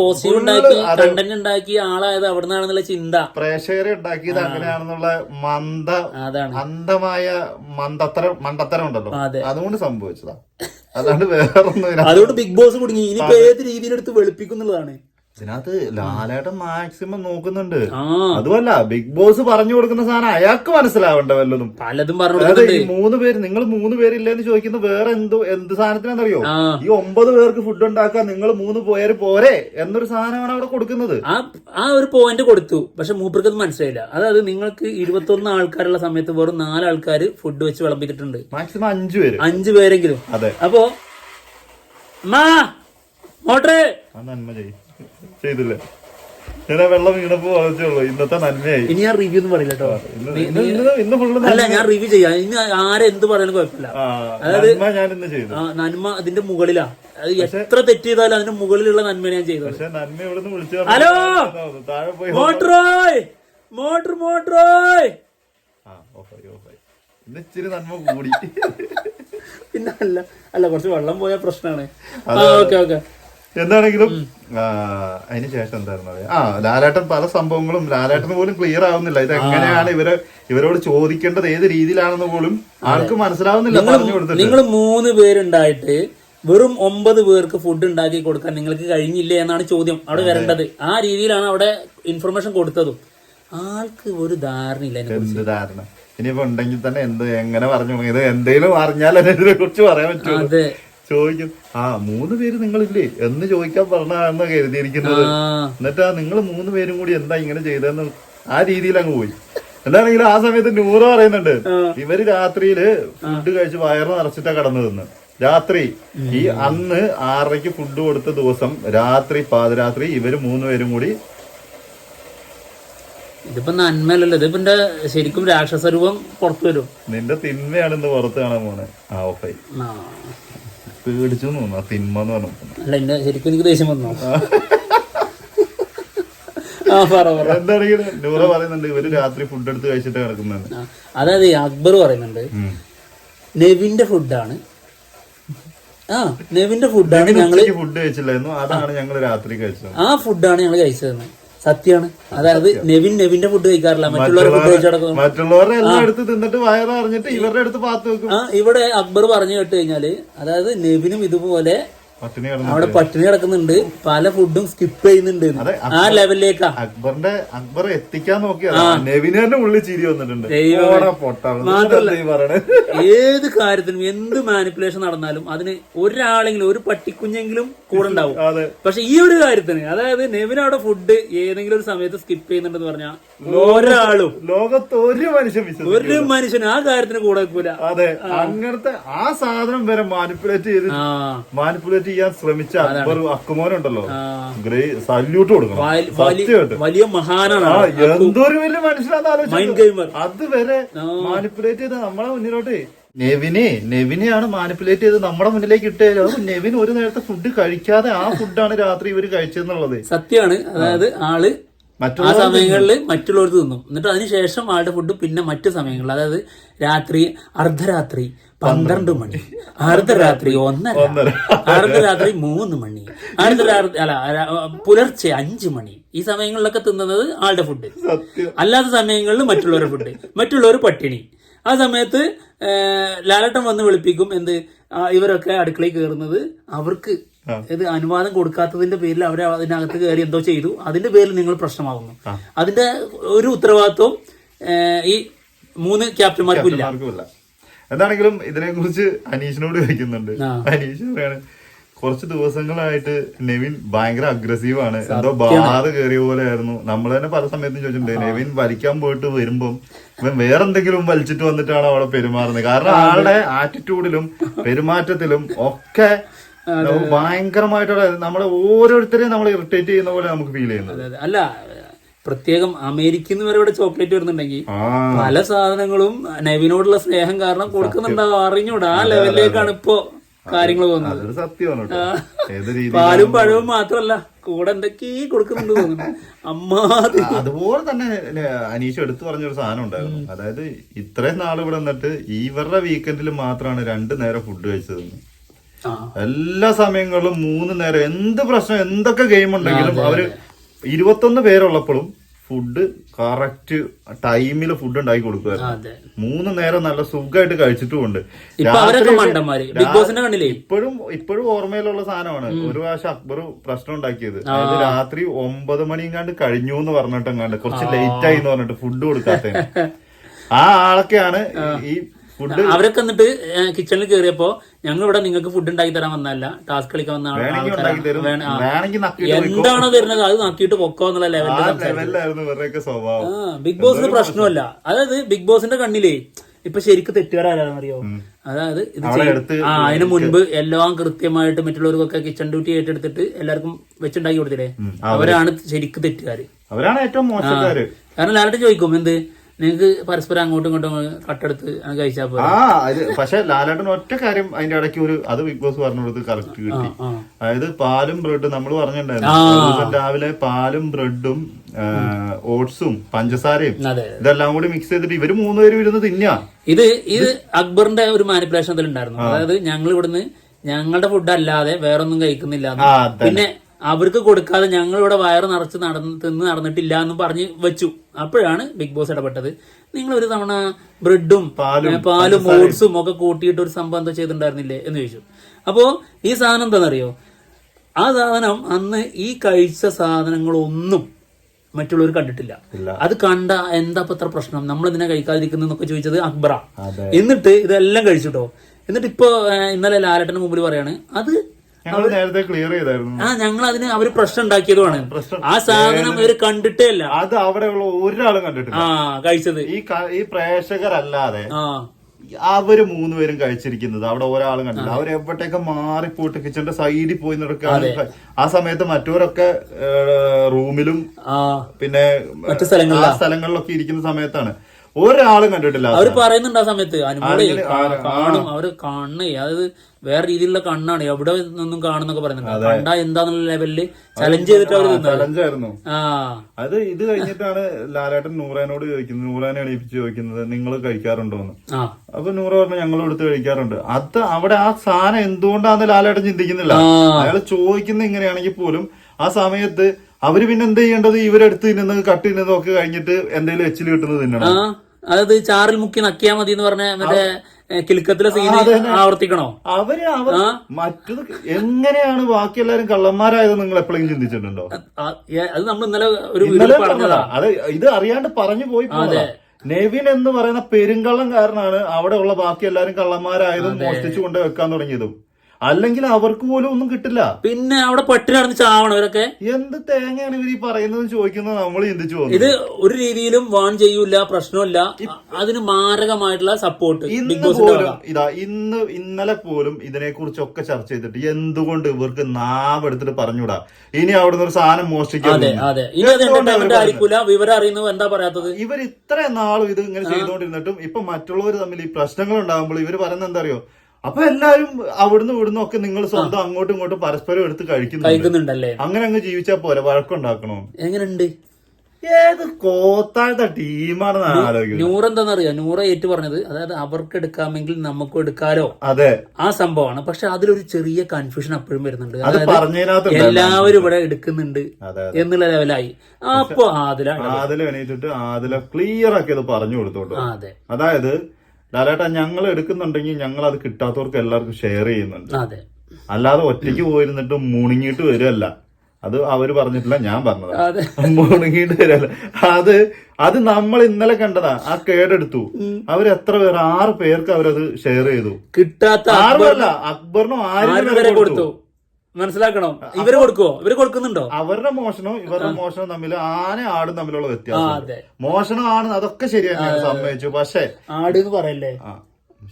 പോസിറ്റീവ് ഉണ്ടാക്കി കണ്ടന്റ് ഉണ്ടാക്കി ആളായത് അവിടെ നിന്നാണെന്നുള്ള ചിന്ത. പ്രേക്ഷകരെ ഉണ്ടാക്കിയത് അങ്ങനെയാണെന്നുള്ള മന്ദ അതാണ്. അന്ധമായ മന്ദത്തരം മണ്ടത്തരം ഉണ്ടല്ലോ. അതെ. അതുകൊണ്ട് സംഭവിച്ചതാ. അതാണ് വേറൊന്നും അതുകൊണ്ട് ബിഗ് ബോസ് കുടുങ്ങി. ഇനിയിപ്പോ ഏത് രീതിയിലെടുത്ത് വെളുപ്പിക്കുന്നുള്ളതാണ് ഇതിനകത്ത് ലാലേട്ടൻ മാക്സിമം നോക്കുന്നുണ്ട്. അതുമല്ല ബിഗ് ബോസ് പറഞ്ഞു കൊടുക്കുന്ന സാധനം അയാൾക്ക് മനസ്സിലാവണ്ട വല്ലതും? പലതും പറഞ്ഞു മൂന്ന് പേര് നിങ്ങൾ മൂന്ന് പേരില്ലെന്ന് ചോദിക്കുന്ന വേറെ എന്തോ എന്ത് സാധനത്തിനാണെന്നറിയോ? ഈ ഒമ്പത് പേർക്ക് ഫുഡ് ഉണ്ടാക്കാൻ നിങ്ങൾ മൂന്ന് പേര് പോരെ എന്നൊരു സാധനമാണ് അവിടെ കൊടുക്കുന്നത്. ആ ആ ഒരു പോയിന്റ് കൊടുത്തു. പക്ഷെ മൂപ്പർക്ക് അത് മനസ്സിലായില്ല. അതായത് നിങ്ങൾക്ക് ഇരുപത്തൊന്ന് ആൾക്കാരുള്ള സമയത്ത് വെറും നാല് ആൾക്കാർ ഫുഡ് വെച്ച് വിളമ്പിച്ചിട്ടുണ്ട്. മാക്സിമം അഞ്ചു പേര്. അഞ്ചു പേരെങ്കിലും. അതെ. അപ്പോ മാ മോട്ടറേ. നന്മ ചെയ് ചെയ്തില്ല. ഞാൻ ആ വെള്ളം വീണപ്പോ വളച്ചുള്ളൂ ഇന്നത്തെ നന്മയായി. ഇനി ഞാൻ റിവ്യൂ ഒന്നും പറയില്ല കേട്ടോ ഇന്ന് ഫുള്ള് അല്ല ഞാൻ റിവ്യൂ ചെയ്യാം. ഇനി ആരെ എന്ത് പറയാനും കുഴപ്പമില്ല. നന്മ ഞാൻ ഇന്ന് ചെയ്തു. ആ, നന്മ അതിന്റെ മുകളിലാ. അത് എത്ര തെറ്റ് ചെയ്താലും അതിന്റെ മുകളിലുള്ള നന്മ ഞാൻ ചെയ്തത്. പക്ഷെ നന്മ ഇവിടുന്ന് വിളിച്ചു ഹലോ! പറഞ്ഞ് താഴെ പോയി മോട്ടറോയ്! മോട്ടർ മോട്ടറോയ്! ആ ഓഫായി ഓഫായി. ഇന്ന് ഇച്ചിരി നന്മ കൂടി. (laughs) പിന്നെ അല്ല അല്ല കുറച്ച് വെള്ളം പോയ പ്രശ്നമാണ് ആ ഓക്കെ ഓക്കെ. എന്താണെങ്കിലും അതിന് ശേഷം എന്തായിരുന്നു ആ ലാലേട്ടൻ പല സംഭവങ്ങളും ലാലേട്ടന് പോലും ക്ലിയർ ആവുന്നില്ല. ഇത് എങ്ങനെയാണ് ഇവരെ ഇവരോട് ചോദിക്കേണ്ടത് ഏത് രീതിയിലാണെന്ന് പോലും ആൾക്ക് മനസ്സിലാവുന്നില്ല. പറഞ്ഞു കൊടുത്തിട്ട്. നിങ്ങൾ മൂന്ന് പേരുണ്ടായിട്ട് വെറും ഒമ്പത് പേർക്ക് ഫുഡ് ഉണ്ടാക്കി കൊടുക്കാൻ നിങ്ങൾക്ക് കഴിഞ്ഞില്ലേ എന്നാണ് ചോദ്യം അവിടെ വരേണ്ടത്. ആ രീതിയിലാണ് അവിടെ ഇൻഫർമേഷൻ കൊടുത്തതും. ആൾക്ക് ഒരു ധാരണയില്ല എന്ത് ധാരണ? ഇനിയിപ്പോ ഉണ്ടെങ്കിൽ തന്നെ എന്ത് എങ്ങനെ പറഞ്ഞു ഇത് എന്തെങ്കിലും അറിഞ്ഞാൽ അതിനെ കുറിച്ച് പറയാൻ പറ്റും ചോദിക്കും ആ മൂന്ന് പേര് നിങ്ങളില്ലേ? എന്ന് ചോദിക്കാൻ പറഞ്ഞാണെന്ന് കരുതിയിരിക്കുന്നത്. എന്നിട്ടാ നിങ്ങൾ മൂന്ന് പേരും കൂടി എന്താ ഇങ്ങനെ ചെയ്തതെന്ന് ആ രീതിയിൽ അങ്ങ് പോയി. എന്താണെങ്കിൽ ആ സമയത്ത് നൂറ് പറയുന്നുണ്ട് ഇവർ രാത്രിയിൽ ഫുഡ് കഴിച്ച് വയറ് നിറച്ചിട്ടാ കടന്നു തിന്ന് രാത്രി ഈ അന്ന് ആറരയ്ക്ക് ഫുഡ് കൊടുത്ത ദിവസം രാത്രി പാതിരാത്രി ഇവർ മൂന്ന് പേരും കൂടി ഇതിപ്പോ നന്മയല്ലല്ലോ ഇതിപ്പോ എന്റെ ശരിക്കും രാക്ഷസരൂപം പുറത്തു വരും. നിന്റെ തിന്മയാണ് ഇന്ന് പുറത്ത് കാണാൻ പോണേ. ആ ഓഫായി. പേടിച്ചു തോന്നുന്നു. ആ തിന്മ എന്ന് പറഞ്ഞു അല്ല എന്റെ ശരിക്കും എനിക്ക് ദേഷ്യം വന്നു. നൂറ പറയുന്നുണ്ട് ഇവർ രാത്രി ഫുഡ് എടുത്ത് കഴിച്ചിട്ട് അതായത് അക്ബർ പറയുന്നുണ്ട് നെവിന്റെ ഫുഡാണ് ആ നെവിന്റെ ഫുഡാണ് ഞങ്ങൾ ഫുഡ് കഴിച്ചില്ലായിരുന്നു അതാണ് ഞങ്ങൾ രാത്രി കഴിച്ചത്. ആ ഫുഡാണ് ഞങ്ങൾ കഴിച്ചതെന്ന്. സത്യമാണ് അതായത് നെവിൻ നെവിന്റെ ഫുഡ് കഴിക്കാറില്ല. മറ്റുള്ളവരെ ഫുഡ് കഴിച്ചടക്കും. മറ്റുള്ളവരുടെ എല്ലാം എടുത്ത് തിന്നിട്ട് വയറ് അറിഞ്ഞിട്ട് ഇവരുടെ അടുത്ത് പാത്ത് വെക്കും. ആ ഇവിടെ അക്ബർ പറഞ്ഞു കേട്ട് കഴിഞ്ഞാൽ അതായത് നെവിനും ഇതുപോലെ അവിടെ പട്ടിണി കിടക്കുന്നുണ്ട്. പല ഫുഡും സ്കിപ്പ് ചെയ്യുന്നുണ്ട്. ആ ലെവലിലേക്കാ അക്ബറിന്റെ അക്ബർ എത്തിക്കാൻ നോക്കിയാണ് ഉള്ളിൽ ചിരി വന്നിട്ടുണ്ട്. ഏത് കാര്യത്തിനും എന്ത് മാനിപ്പുലേഷൻ നടന്നാലും അതിന് ഒരാളെങ്കിലും ഒരു പട്ടിക്കുഞ്ഞെങ്കിലും കൂടെ ഉണ്ടാവും. പക്ഷെ ഈ ഒരു കാര്യത്തിന് അതായത് നെവിൻ അവിടെ ഫുഡ് ഏതെങ്കിലും ഒരു സമയത്ത് സ്കിപ്പ് ചെയ്യുന്നുണ്ടെന്ന് പറഞ്ഞാൽ ഒരാളും ലോകത്ത് ഒരു മനുഷ്യൻ ഒരു മനുഷ്യൻ ആ കാര്യത്തിന് കൂടെ വെക്കൂല അതെ അങ്ങനത്തെ ആ സാധനം വരെ മാനിപ്പുലേറ്റ് ചെയ്ത് മാനിപ്പുലേറ്റ് ചെയ്യാൻ ശ്രമിച്ച അക്ബർ അക്കുമോനുണ്ടല്ലോ. ഗ്രേ സല്യൂട്ട് കൊടുക്കണം. വലിയ മഹാനാണ് എന്തൊരു വലിയ മനുഷ്യനാന്ന് മൈൻഡ് വരെ മാനിപ്പുലേറ്റ് ചെയ്ത നമ്മളെ മുന്നിലോട്ട്. നെവിനെ നെവിനെയാണ് മാനിപ്പുലേറ്റ് ചെയ്ത് നമ്മുടെ മുന്നിലേക്ക് ഇട്ടത് അത് നെവിൻ ഒരു നേരത്തെ ഫുഡ് കഴിക്കാതെ ആ ഫുഡാണ് രാത്രി ഇവർ കഴിച്ചെന്നുള്ളത് സത്യമാണ് അതായത് ആൾ ആ സമയങ്ങളിൽ മറ്റുള്ളവർക്ക് തിന്നും. എന്നിട്ട് അതിനുശേഷം ആളുടെ ഫുഡ് പിന്നെ മറ്റു സമയങ്ങളിൽ. അതായത് രാത്രി അർദ്ധരാത്രി. പന്ത്രണ്ട് മണി. അർദ്ധരാത്രി ഒന്നര. അർദ്ധരാത്രി മൂന്ന് മണി. അർദ്ധരാത്രി അല്ല പുലർച്ചെ അഞ്ചു മണി. ഈ സമയങ്ങളിലൊക്കെ തിന്നുന്നത് ആളുടെ ഫുഡ് അല്ലാത്ത സമയങ്ങളിൽ മറ്റുള്ളവരുടെ ഫുഡ് മറ്റുള്ളവർ പട്ടിണി. ആ സമയത്ത് ലാലട്ടം വന്ന് വിളിപ്പിക്കും എന്ത് ഇവരൊക്കെ അടുക്കളയിൽ കയറുന്നത് അവർക്ക് ഇത് അനുവാദം കൊടുക്കാത്തതിന്റെ പേരിൽ അവർ അതിനകത്ത് കയറി എന്തോ ചെയ്തു. അതിന്റെ പേരിൽ നിങ്ങൾ പ്രശ്നമാകുന്നു അതിന്റെ ഒരു ഉത്തരവാദിത്വം ഈ മൂന്ന് ക്യാപ്റ്റന്മാർക്കും ഇല്ല. എന്താണെങ്കിലും ഇതിനെ കുറിച്ച് അനീഷിനോട് ചോദിക്കുന്നുണ്ട്. അനീഷ് പറയാണ് കുറച്ച് ദിവസങ്ങളായിട്ട് നെവിൻ ഭയങ്കര അഗ്രസീവ് ആണ്. എന്തോ ബാധ കയറിയ പോലെ ആയിരുന്നു. നമ്മൾ തന്നെ പല സമയത്തും ചോദിച്ചിട്ടുണ്ട് നെവിൻ വലിക്കാൻ പോയിട്ട് വരുമ്പം ഇവൻ വേറെന്തെങ്കിലും വലിച്ചിട്ട് വന്നിട്ടാണ് അവിടെ പെരുമാറുന്നത്. കാരണം ആളുടെ ആറ്റിറ്റ്യൂഡിലും പെരുമാറ്റത്തിലും ഒക്കെ ഭയങ്കരമായിട്ടുള്ള നമ്മളെ ഓരോരുത്തരെയും നമ്മൾ ഇറിറ്റേറ്റ് ചെയ്യുന്ന പോലെ നമുക്ക് ഫീൽ ചെയ്യുന്നത്. അല്ല പ്രത്യേകം അമേരിക്കന്ന് വരെ ഇവിടെ ചോക്ലേറ്റ് വരുന്നുണ്ടെങ്കിൽ പല സാധനങ്ങളും നവീനോടുള്ള സ്നേഹം കാരണം കൊടുക്കുന്നുണ്ടാവും. അറിഞ്ഞൂടാ. ആ ലെവലിലേക്കാണ് ഇപ്പോ കാര്യങ്ങൾ പോകുന്നത്. സത്യമാണ് പാലും പഴവും മാത്രമല്ല കൂടെ എന്തൊക്കെ കൊടുക്കുന്നുണ്ട് തോന്നുന്നു. അമ്മാതി അതുപോലെ തന്നെ അനീഷ് എടുത്തു പറഞ്ഞൊരു സാധനം ഉണ്ടായിരുന്നു. അതായത് ഇത്രയും നാൾ ഇവിടെ നിന്നിട്ട് ഇവരുടെ വീക്കെൻഡിൽ മാത്രമാണ് രണ്ടു നേരം ഫുഡ് കഴിച്ചത് എല്ലാ സമയങ്ങളിലും മൂന്ന് നേരം എന്ത് പ്രശ്നം എന്തൊക്കെ ഗെയിം ഉണ്ടെങ്കിലും അവർ ഇരുപത്തൊന്ന് പേരുള്ളപ്പോഴും ഫുഡ് കറക്റ്റ് ടൈമിൽ ഫുഡ് ഉണ്ടാക്കി കൊടുക്കുമായിരുന്നു മൂന്ന് നേരം നല്ല സുഖമായിട്ട് കഴിച്ചിട്ടുമുണ്ട്. ഇപ്പോഴും ഇപ്പോഴും ഓർമ്മയിലുള്ള സാധനമാണ്. ഒരു പ്രാവശ്യം അക്ബർ പ്രശ്നം ഉണ്ടാക്കിയത്. അതായത് രാത്രി ഒമ്പത് മണിയെങ്ങാണ്ട് കഴിഞ്ഞു എന്ന് പറഞ്ഞിട്ടെങ്ങാണ്ട് കുറച്ച് ലേറ്റ് ആയി എന്ന് പറഞ്ഞിട്ട് ഫുഡ് കൊടുക്കാത്ത ആ ആളൊക്കെയാണ് ഈ അവരൊക്കെ എന്നിട്ട് കിച്ചണിൽ കയറിയപ്പോ ഞങ്ങൾ ഇവിടെ നിങ്ങൾക്ക് ഫുഡ് ഉണ്ടാക്കി തരാൻ വന്നല്ല ടാസ്ക് കളിക്കാൻ വന്ന എന്താണോ തരുന്നത്? അത് നക്കിയിട്ട് പൊക്കോ എന്നുള്ള ലെവലിൽ ബിഗ് ബോസിന് പ്രശ്നമല്ല. അതായത് ബിഗ് ബോസിന്റെ കണ്ണിലേ ഇപ്പൊ ശരിക്കും തെറ്റുകാരാണെന്നറിയോ അതായത് ഇത് ആ അതിന് മുൻപ് എല്ലാം കൃത്യമായിട്ട് മറ്റുള്ളവർക്കൊക്കെ കിച്ചൺ ഡ്യൂട്ടി ഏറ്റെടുത്തിട്ട് എല്ലാവർക്കും വെച്ചുണ്ടാക്കി കൊടുത്തില്ലേ? അവരാണ് ശരിക്കും തെറ്റുകാര്. അവരാണ് ഏറ്റവും കാരണം ലാലട്ട് ചോദിക്കും എന്ത്? നിങ്ങൾക്ക് പരസ്പരം അങ്ങോട്ടും ഇങ്ങോട്ടും കട്ടെടുത്ത് കഴിച്ചാ കഴിച്ചാൽ പോലെ ആ അത് പക്ഷെ ലാലേട്ടൻ ഒറ്റ കാര്യം അതിന്റെ ഇടയ്ക്ക് ഒരു അത് ബിഗ് ബോസ് പറഞ്ഞു കൊടുത്ത് കറക്റ്റ് കിട്ടി. അതായത് പാലും ബ്രെഡും നമ്മൾ പറഞ്ഞിട്ടുണ്ടായിരുന്നു. രാവിലെ പാലും ബ്രെഡും ഓട്സും പഞ്ചസാരയും ഇതെല്ലാം കൂടി മിക്സ് ചെയ്തിട്ട് ഇവർ മൂന്നുപേരും ഇരുന്ന് തിന്നാ. ഇത് ഇത് അക്ബറിന്റെ ഒരു മാനിപ്പുലേഷൻ അതിലുണ്ടായിരുന്നു. അതായത് ഞങ്ങൾ ഇവിടുന്ന് ഞങ്ങളുടെ ഫുഡ് അല്ലാതെ വേറൊന്നും കഴിക്കുന്നില്ല പിന്നെ അവർക്ക് കൊടുക്കാതെ ഞങ്ങൾ ഇവിടെ വയറ് നിറച്ച് നടന്ന് തിന്ന് നടന്നിട്ടില്ല എന്ന് പറഞ്ഞ് വെച്ചു. അപ്പോഴാണ് ബിഗ് ബോസ് ഇടപെട്ടത്. നിങ്ങൾ ഒരു തവണ ബ്രെഡും പാലും, ഓട്സും ഒക്കെ കൂട്ടിയിട്ട് ഒരു സംഭവം എന്താ ചെയ്തിട്ടുണ്ടായിരുന്നില്ലേ എന്ന് ചോദിച്ചു. അപ്പോ ഈ സാധനം എന്താണെന്നറിയോ? ആ സാധനം അന്ന് ഈ കഴിച്ച സാധനങ്ങളൊന്നും മറ്റുള്ളവർ കണ്ടിട്ടില്ല. അത് കണ്ട എന്താ ഇത്ര പ്രശ്നം? നമ്മൾ ഇതിനെ കഴിക്കാതിരിക്കുന്നൊക്കെ ചോദിച്ചത് അക്ബറ. എന്നിട്ട് ഇതെല്ലാം കഴിച്ചിട്ടോ എന്നിട്ട് ഇപ്പൊ ഇന്നലെ ലാലട്ടന് മുമ്പിൽ പറയാണ് അത് ഞങ്ങൾ നേരത്തെ ക്ലിയർ ചെയ്തായിരുന്നു. ആ ഞങ്ങൾ അതിന് അവർ പ്രശ്നം ഉണ്ടാക്കിയതുമാണ്. ആ സാധനം അവർ കണ്ടിട്ടേ അല്ല അത് ഉള്ള ഒരാളും കണ്ടിട്ടില്ല. ആ കഴിച്ചത്. ഈ ഈ പ്രേക്ഷകരല്ലാതെ അവർ മൂന്നുപേരും കഴിച്ചിരിക്കുന്നത് അവിടെ ഒരാളും കണ്ടില്ല അവർ എവിടെയൊക്കെ മാറിപ്പോയിട്ട് കിച്ചന്റെ സൈഡിൽ പോയി നടക്കാണ് ആ സമയത്ത് മറ്റവരൊക്കെ റൂമിലും പിന്നെ മറ്റു സ്ഥലങ്ങളിലാ. ആ സ്ഥലങ്ങളിലൊക്കെ ഇരിക്കുന്ന സമയത്താണെന്ന് ഒരാളും കണ്ടിട്ടില്ല അവർ പറയുന്നുണ്ട് ആ സമയത്ത് അനുമോളെ കാണും. അവർ കാണണേ അതായത് വേറെ രീതിയിലുള്ള കണ്ണാണ്. എവിടെ നിന്നും കാണുന്നൊക്കെ പറയുന്നുണ്ട്. കണ്ട എന്താന്നുള്ള ലെവലിൽ ചലഞ്ച് ചെയ്തിട്ട് അവർ തിന്നത് ചലഞ്ചായിരുന്നു ആ. അത് ഇത് കഴിഞ്ഞിട്ടാണ് ലാലേട്ടൻ നൂറാനോട് ചോദിക്കുന്നത്. നൂറാനെ എണീപ്പിച്ച് ചോദിക്കുന്നത് നിങ്ങൾ കഴിക്കാറുണ്ടോന്ന്? ആ. അപ്പൊ നൂറ് പറഞ്ഞു ഞങ്ങൾ എടുത്ത് കഴിക്കാറുണ്ട്. അത് അവിടെ ആ സാധനം എന്തുകൊണ്ടാന്ന് ലാലേട്ടൻ ചിന്തിക്കുന്നില്ല. അയാൾ ചോദിക്കുന്ന ഇങ്ങനെയാണെങ്കിൽ പോലും ആ സമയത്ത് അവർ പിന്നെ എന്ത് ചെയ്യേണ്ടത്? ഇവരെടുത്ത് തിന്നുന്നത് കട്ട് തിന്നുന്നതും ഒക്കെ കഴിഞ്ഞിട്ട് എന്തെങ്കിലും എച്ചിൽ കിട്ടുന്നത് തിന്നണം. അതായത് ചാറിൽ മുക്കി നക്കിയാ മതി എന്ന് പറഞ്ഞ മറ്റേ കിൽക്കത്തിലെ കിലുക്കത്തിലെ സീന് ആവർത്തിക്കണോ? അവർ മറ്റത് എങ്ങനെയാണ് ബാക്കി എല്ലാരും കള്ളന്മാരായത് നിങ്ങൾ എപ്പോഴെങ്കിലും ചിന്തിച്ചിട്ടുണ്ടോ? അത് നമ്മൾ ഇന്നലെ ഒരു പറഞ്ഞതാ. അത് ഇത് അറിയാണ്ട് പറഞ്ഞു പോയി. നെവിൻ എന്ന് പറയുന്ന പെരുങ്കള്ളം കാരണമാണ് അവിടെ ഉള്ള ബാക്കി എല്ലാരും കള്ളന്മാരായതും മോഷ്ടിച്ചു കൊണ്ട് വെക്കാൻ തുടങ്ങിയതും. അല്ലെങ്കിൽ അവർക്ക് പോലും ഒന്നും കിട്ടില്ല. പിന്നെ അവിടെ പട്ടിണി നടന്ന് ചാവണം ഇവരൊക്കെ എന്ത് തേങ്ങയാണ് ഇവർ ഈ പറയുന്നത് ചോദിക്കുന്നത് നമ്മൾ ചിന്തിച്ചു പോകും ഇത് ഒരു രീതിയിലും വാൺ ചെയ്യൂല പ്രശ്നമില്ല അതിന് മാരകമായിട്ടുള്ള സപ്പോർട്ട് ഇന്ന് പോലും ഇതാ ഇന്ന് ഇന്നലെ പോലും ഇതിനെ കുറിച്ചൊക്കെ ചർച്ച ചെയ്തിട്ട് എന്തുകൊണ്ട് ഇവർക്ക് നാവ് എടുത്തിട്ട് പറഞ്ഞൂടാ ഇനി അവിടുന്ന് ഒരു സാധനം മോഷ്ടിക്കാൻ വിവരം അറിയുന്നത് എന്താ പറയാത്തത്? ഇവർ ഇത്ര നാളും ഇത് ഇങ്ങനെ ചെയ്തുകൊണ്ടിരുന്നിട്ടും ഇപ്പൊ മറ്റുള്ളവർ തമ്മിൽ ഈ പ്രശ്നങ്ങൾ ഉണ്ടാകുമ്പോൾ ഇവർ പറയുന്നത് എന്താ അറിയോ? അപ്പൊ എല്ലാരും അവിടുന്ന് ഇവിടുന്ന് ഒക്കെ നിങ്ങൾ സ്വന്തം അങ്ങോട്ടും ഇങ്ങോട്ടും പരസ്പരം എടുത്ത് കഴിക്കുന്നുണ്ട്. കഴിക്കുന്നുണ്ടല്ലേ? അങ്ങനെ അങ്ങ് ജീവിച്ചാ പോലെ വഴക്കുണ്ടാക്കണോ? എങ്ങനെയുണ്ട്? ഏത് കോത്താഴ്ത്ത ടീമാണ് ആലോചിക്കുന്നത് നൂറ ഏറ്റു പറഞ്ഞത്. അതായത് അവർക്ക് എടുക്കാമെങ്കിൽ നമുക്കും എടുക്കാലോ. അതെ. ആ സംഭവമാണ്. പക്ഷെ അതിലൊരു ചെറിയ കൺഫ്യൂഷൻ അപ്പോഴും വരുന്നുണ്ട്. അതായത് എല്ലാവരും ഇവിടെ എടുക്കുന്നുണ്ട് എന്നുള്ള ലെവലായി. അപ്പൊ ആദില ആദില എണീറ്റിട്ട് ആദില ക്ലിയർ ആക്കി അത് പറഞ്ഞു കൊടുത്തോട്ടോ. അതെ. അതായത് ലാലേട്ടാ ഞങ്ങൾ എടുക്കുന്നുണ്ടെങ്കിൽ ഞങ്ങൾ അത് കിട്ടാത്തവർക്ക് എല്ലാവർക്കും ഷെയർ ചെയ്യുന്നുണ്ട്. അതെ. അല്ലാതെ ഒറ്റയ്ക്ക് പോയിരുന്നിട്ട് മുണുങ്ങിയിട്ട് വരുമല്ല അത് അവർ പറഞ്ഞിട്ടില്ല ഞാൻ പറഞ്ഞത്. മുണുങ്ങിയിട്ട് വരികയല്ല അത് അത് നമ്മൾ ഇന്നലെ കണ്ടതാ ആ കേടെടുത്തു. അവർ എത്ര പേർ ആറ് പേർക്ക് അവരത് ഷെയർ ചെയ്തു. കിട്ടാത്ത ആറുമല്ല അക്ബറിനും ആരും ആരും കൊടുത്തു. മനസ്സിലാക്കണം? ഇവർ കൊടുക്കുവോ? ഇവർ കൊടുക്കുന്നുണ്ടോ? അവരുടെ മോഷണവും ഇവരുടെ മോഷണവും തമ്മിൽ ആന ആടും തമ്മിലുള്ള വ്യത്യാസം മോഷണമാണ് മോഷണം ആണ് അതൊക്കെ ശരിയാണ് സംഭവിച്ചു സമ്മതിച്ചു. പക്ഷേ ആട് എന്ന് പറയല്ലേ?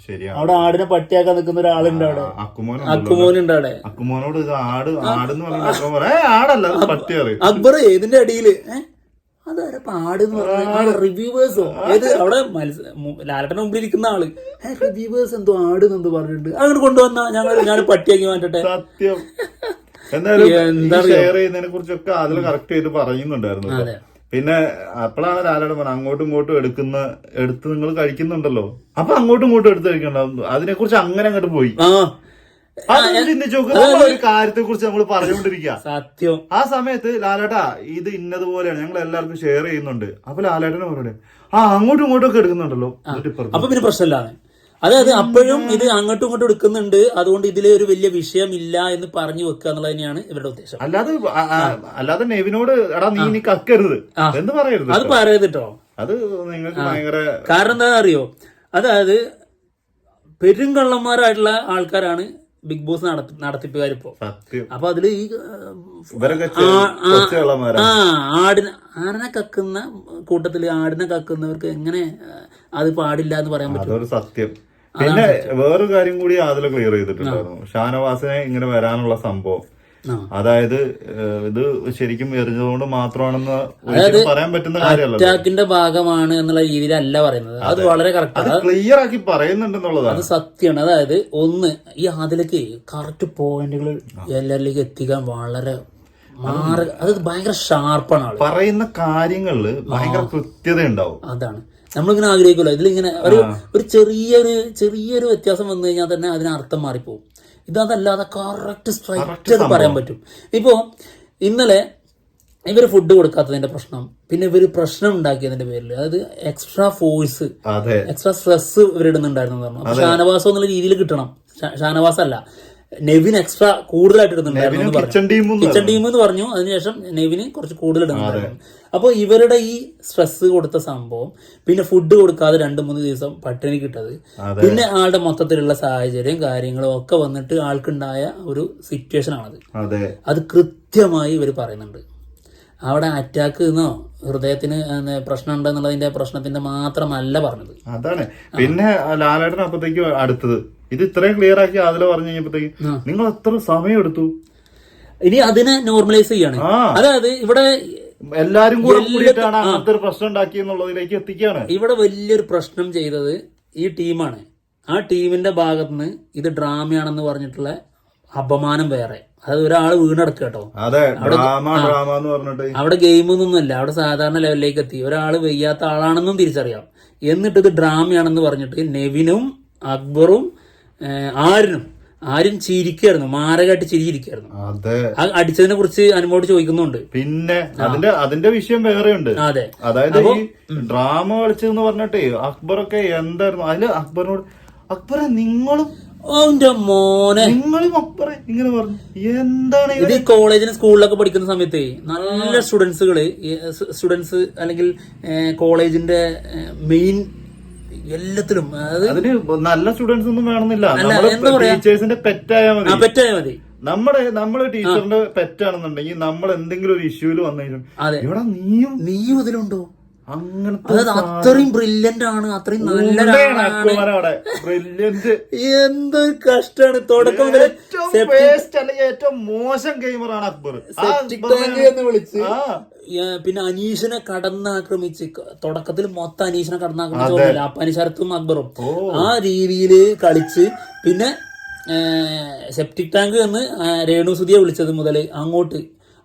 ശരിയാണ്. അവിടെ ആടിനെ പട്ടിയാക്കാൻ നിൽക്കുന്ന ഒരാളുണ്ട് അവിടെ. അക്കുമോൻ അക്കുമോനുണ്ട് അവിടെ. അക്കുമോനോട് ആട് ആടെന്ന് പറഞ്ഞാൽ അക്കുമോൻ പറയാ, "ഏ, ആടല്ല പട്ടിയാറ് അക്ബർ ഏതിന്റെ അടിയിൽ? അതാരെ പാട് എന്ന് റിവ്യൂവേഴ്സോ ഏത് അവിടെ ലാലട്ടന്റെ മുമ്പിൽ ഇരിക്കുന്ന ആൾ റിവ്യൂവേഴ്സ് എന്തോ ആട് എന്തോ പറഞ്ഞിട്ടുണ്ട്. അങ്ങോട്ട് കൊണ്ടുവന്ന. ഞങ്ങൾ ഞാൻ പട്ടിയാക്കി മാറ്റട്ടെ. സത്യം. എന്തായാലും ഷെയർ ചെയ്യുന്നതിനെ കുറിച്ചൊക്കെ അതിൽ കറക്റ്റ് ചെയ്ത് പറയുന്നുണ്ടായിരുന്നു പിന്നെ അപ്പോഴാണ് ലാലയുടെ പറഞ്ഞത് അങ്ങോട്ടും ഇങ്ങോട്ടും എടുക്കുന്ന എടുത്ത് നിങ്ങൾ കഴിക്കുന്നുണ്ടല്ലോ. അപ്പൊ അങ്ങോട്ടും ഇങ്ങോട്ടും എടുത്ത് കഴിക്കണ്ട അതിനെ കുറിച്ച് അങ്ങനെ അങ്ങോട്ട് പോയി. ഒരു കാര്യത്തെ കുറിച്ച് നമ്മൾ പറഞ്ഞുകൊണ്ടിരിക്കുക സത്യം. ആ സമയത്ത് ലാലേട്ടാ ഇത് ഇന്നതുപോലെയാണ്. ഞങ്ങൾ എല്ലാവർക്കും ഷെയർ ചെയ്യുന്നുണ്ട്. അപ്പൊ ലാലേട്ടനെ പറയണേ ആ അങ്ങോട്ടും ഇങ്ങോട്ടും ഒക്കെ എടുക്കുന്നുണ്ടല്ലോ അപ്പൊ പിന്നെ പ്രശ്നമില്ലാണ് അതായത് അപ്പോഴും ഇത് അങ്ങോട്ടും ഇങ്ങോട്ടും എടുക്കുന്നുണ്ട്. അതുകൊണ്ട് ഇതിലെ ഒരു വലിയ വിഷയമില്ല എന്ന് പറഞ്ഞു വെക്കുക എന്നുള്ളത് തന്നെയാണ് ഇവരുടെ ഉദ്ദേശം. അല്ലാതെ അല്ലാതെ നെവിനോട് എടാ നീ നീ കക്കരുത്. എന്ന് പറയരുത് അത് പറയരുതട്ടോ അത് നിങ്ങൾക്ക് ഭയങ്കര കാരണം എന്താ അറിയോ അതായത് പെരുങ്കള്ളന്മാരായിട്ടുള്ള ആൾക്കാരാണ് ബിഗ് ബോസ് നടത്തി സത്യം. അപ്പൊ അതിൽ ഈ ആ, ആടിനെ ആടിനെ കക്കുന്ന കൂട്ടത്തിൽ ആടിനെ കക്കുന്നവർക്ക് എങ്ങനെ അത് പാടില്ല എന്ന് പറയാൻ പറ്റും? സത്യം. പിന്നെ വേറൊരു കാര്യം കൂടി അതിൽ ക്ലിയർ ചെയ്തിട്ടുണ്ടായിരുന്നു. ഷാനവാസിനെ ഇങ്ങനെ വരാനുള്ള സംഭവം. അതായത് ഇത് ശരിക്കും എറിഞ്ഞതുകൊണ്ട് മാത്രമാണെന്ന് പറയാൻ പറ്റുന്ന കാര്യമല്ല അറ്റാക്കിന്റെ ഭാഗമാണ് എന്നുള്ള രീതിയിലല്ല പറയുന്നത്. അത് വളരെ കറക്റ്റ് ക്ലിയർ ആക്കി പറയുന്നുണ്ടെന്നുള്ളതാണ്. അത് സത്യമാണ്. അതായത് ഒന്ന് ഈ അതിലേക്ക് കറക്റ്റ് പോയിന്റുകൾ എല്ലാവരിലേക്ക് എത്തിക്കാൻ വളരെ അത് ഭയങ്കര ഷാർപ്പാണ് പറയുന്ന കാര്യങ്ങളിൽ ഭയങ്കര കൃത്യത ഉണ്ടാവും അതാണ്. നമ്മളിങ്ങനെ ആഗ്രഹിക്കുമല്ലോ. ഇതിലിങ്ങനെ ഒരു ഒരു ചെറിയൊരു ചെറിയൊരു വ്യത്യാസം വന്നു കഴിഞ്ഞാൽ തന്നെ അതിന് അർത്ഥം മാറിപ്പോവും. ഇതല്ലാതെ കറക്റ്റ് സ്ട്രൈറ്റ് അത് പറയാൻ പറ്റും. ഇപ്പോ ഇന്നലെ ഇവർ ഫുഡ് കൊടുക്കാത്തതിന്റെ പ്രശ്നം. പിന്നെ ഇവർ പ്രശ്നം ഉണ്ടാക്കിയതിന്റെ പേരിൽ അതായത് എക്സ്ട്രാ ഫോഴ്സ് എക്സ്ട്രാ സ്ട്രെസ് ഇവരിടുന്നുണ്ടായിരുന്നു എന്ന് പറഞ്ഞു. ഷാനവാസം എന്നുള്ള രീതിയിൽ കിട്ടണം. ഷാനവാസല്ല. ഷാനവാസ് അല്ല നെവിൻ എക്സ്ട്രാ കൂടുതലായിട്ട് ഇടുന്നുണ്ടായിരുന്നു പറഞ്ഞു. കിച്ചൺ ടീം എന്ന് പറഞ്ഞു. അതിനുശേഷം നെവിന് കുറച്ച് കൂടുതൽ ഇടുന്നുണ്ടായിരുന്നു. അപ്പോൾ ഇവരുടെ ഈ സ്ട്രെസ് കൊടുത്ത സംഭവം പിന്നെ ഫുഡ് കൊടുക്കാതെ രണ്ട് മൂന്ന് ദിവസം പട്ടിണി കിട്ടത്. പിന്നെ ആളുടെ മൊത്തത്തിലുള്ള സാഹചര്യം കാര്യങ്ങളും ഒക്കെ വന്നിട്ട് ആൾക്കുണ്ടായ ഒരു സിറ്റുവേഷൻ ആണത്. അതെ. കൃത്യമായി ഇവർ പറയുന്നുണ്ട്. അവിടെ അറ്റാക്ക് എന്നോ ഹൃദയത്തിന് പ്രശ്നം ഉണ്ടെന്നുള്ളതിന്റെ പ്രശ്നത്തിന്റെ മാത്രമല്ല പറഞ്ഞത്. അതാണ്. പിന്നെ ലാലേട്ടൻ അപ്പത്തേക്ക് അടുത്തത്. ഇത് ഇത്രയും ക്ലിയർ ആക്കി ആദ്യം പറഞ്ഞു കഴിഞ്ഞപ്പോഴത്തേക്ക് നിങ്ങൾ എത്ര സമയം എടുത്തു. ഇനി അതിനെ നോർമലൈസ് ചെയ്യാണ്. അതായത് ഇവിടെ എല്ലാരും കൂടെ കൂടിയിട്ടാണ് അങ്ങനത്തെ ഒരു പ്രശ്നം ഉണ്ടാക്കി എന്നുള്ളതിലേക്ക് എത്തിക്കുകയാണ്. ഇവിടെ വലിയൊരു പ്രശ്നം ചെയ്തത് ഈ ടീമാണ്. ആ ടീമിന്റെ ഭാഗത്തുനിന്ന് ഇത് ഡ്രാമയാണെന്ന് പറഞ്ഞിട്ടുള്ള അപമാനം വേറെ. അതായത് ഒരാൾ വീണടക്കുക കേട്ടോ. അവിടെ അവിടെ ഗെയിമൊന്നുമല്ല അവിടെ സാധാരണ ലെവലിലേക്ക് എത്തി. ഒരാൾ വയ്യാത്ത ആളാണെന്നും തിരിച്ചറിയാം. എന്നിട്ട് ഇത് ഡ്രാമയാണെന്ന് പറഞ്ഞിട്ട് നെവിനും അക്ബറും ഏഹ്, ആരും ചിരിക്കായിരുന്നു മാരകായിട്ട് ചിരിയിരിക്കായിരുന്നു. അടിച്ചതിനെ കുറിച്ച് അനുമോട് ചോദിക്കുന്നുണ്ട്. പിന്നെ അതിന്റെ അതിന്റെ വിഷയം വേറെയുണ്ട്. അതെ. അതായത് ഈ ഡ്രാമ കളിച്ചെന്ന് പറഞ്ഞിട്ടേ അക്ബറൊക്കെ എന്തായിരുന്നു? അതിൽ അക്ബറിനോട് അക്ബറെ നിങ്ങളും മോനെ. നിങ്ങളും അപ്പറേ ഇങ്ങനെ പറഞ്ഞു. എന്താണ് ഇത്? കോളേജിന് സ്കൂളിലൊക്കെ പഠിക്കുന്ന സമയത്ത് നല്ല സ്റ്റുഡൻസുകൾ സ്റ്റുഡൻസ് അല്ലെങ്കിൽ കോളേജിന്റെ മെയിൻ എല്ലാത്തിലും. അതിന് നല്ല സ്റ്റുഡൻസ് ഒന്നും വേണമെന്നില്ല. ടീച്ചേഴ്സിന്റെ പെറ്റായാ മതി. ആ പറ്റായ മതി. നമ്മുടെ നമ്മൾ ടീച്ചറിന്റെ പെറ്റാണെന്നുണ്ടെങ്കിൽ നമ്മൾ എന്തെങ്കിലും ഒരു ഇഷ്യൂൽ വന്നു കഴിഞ്ഞാൽ ഇവിടെ നീയും നീയും ഇതിലുണ്ടോ അങ്ങനത്തെ അത്രയും ബ്രില്യന്റ് ആണ് അത്രയും നല്ല അക്ബർ അവിടെ. ബ്രില്യന്റ് എന്തൊരു കഷ്ടാണ് തുടക്കം ഏറ്റവും മോശം ഗെയിമറാണ് അക്ബർ. എന്ന് വിളിച്ച് പിന്നെ അനീഷിനെ കടന്നാക്രമിച്ച്. തുടക്കത്തിൽ മൊത്തം അനീഷിനെ കടന്നാക്രമിച്ച് അപ്പാനി ശരത്തും അക്ബറും. ആ രീതിയിൽ കളിച്ച് പിന്നെ സെപ്റ്റിക് ടാങ്ക് എന്ന് രേണു സുധിയെ വിളിച്ചത് മുതൽ അങ്ങോട്ട്.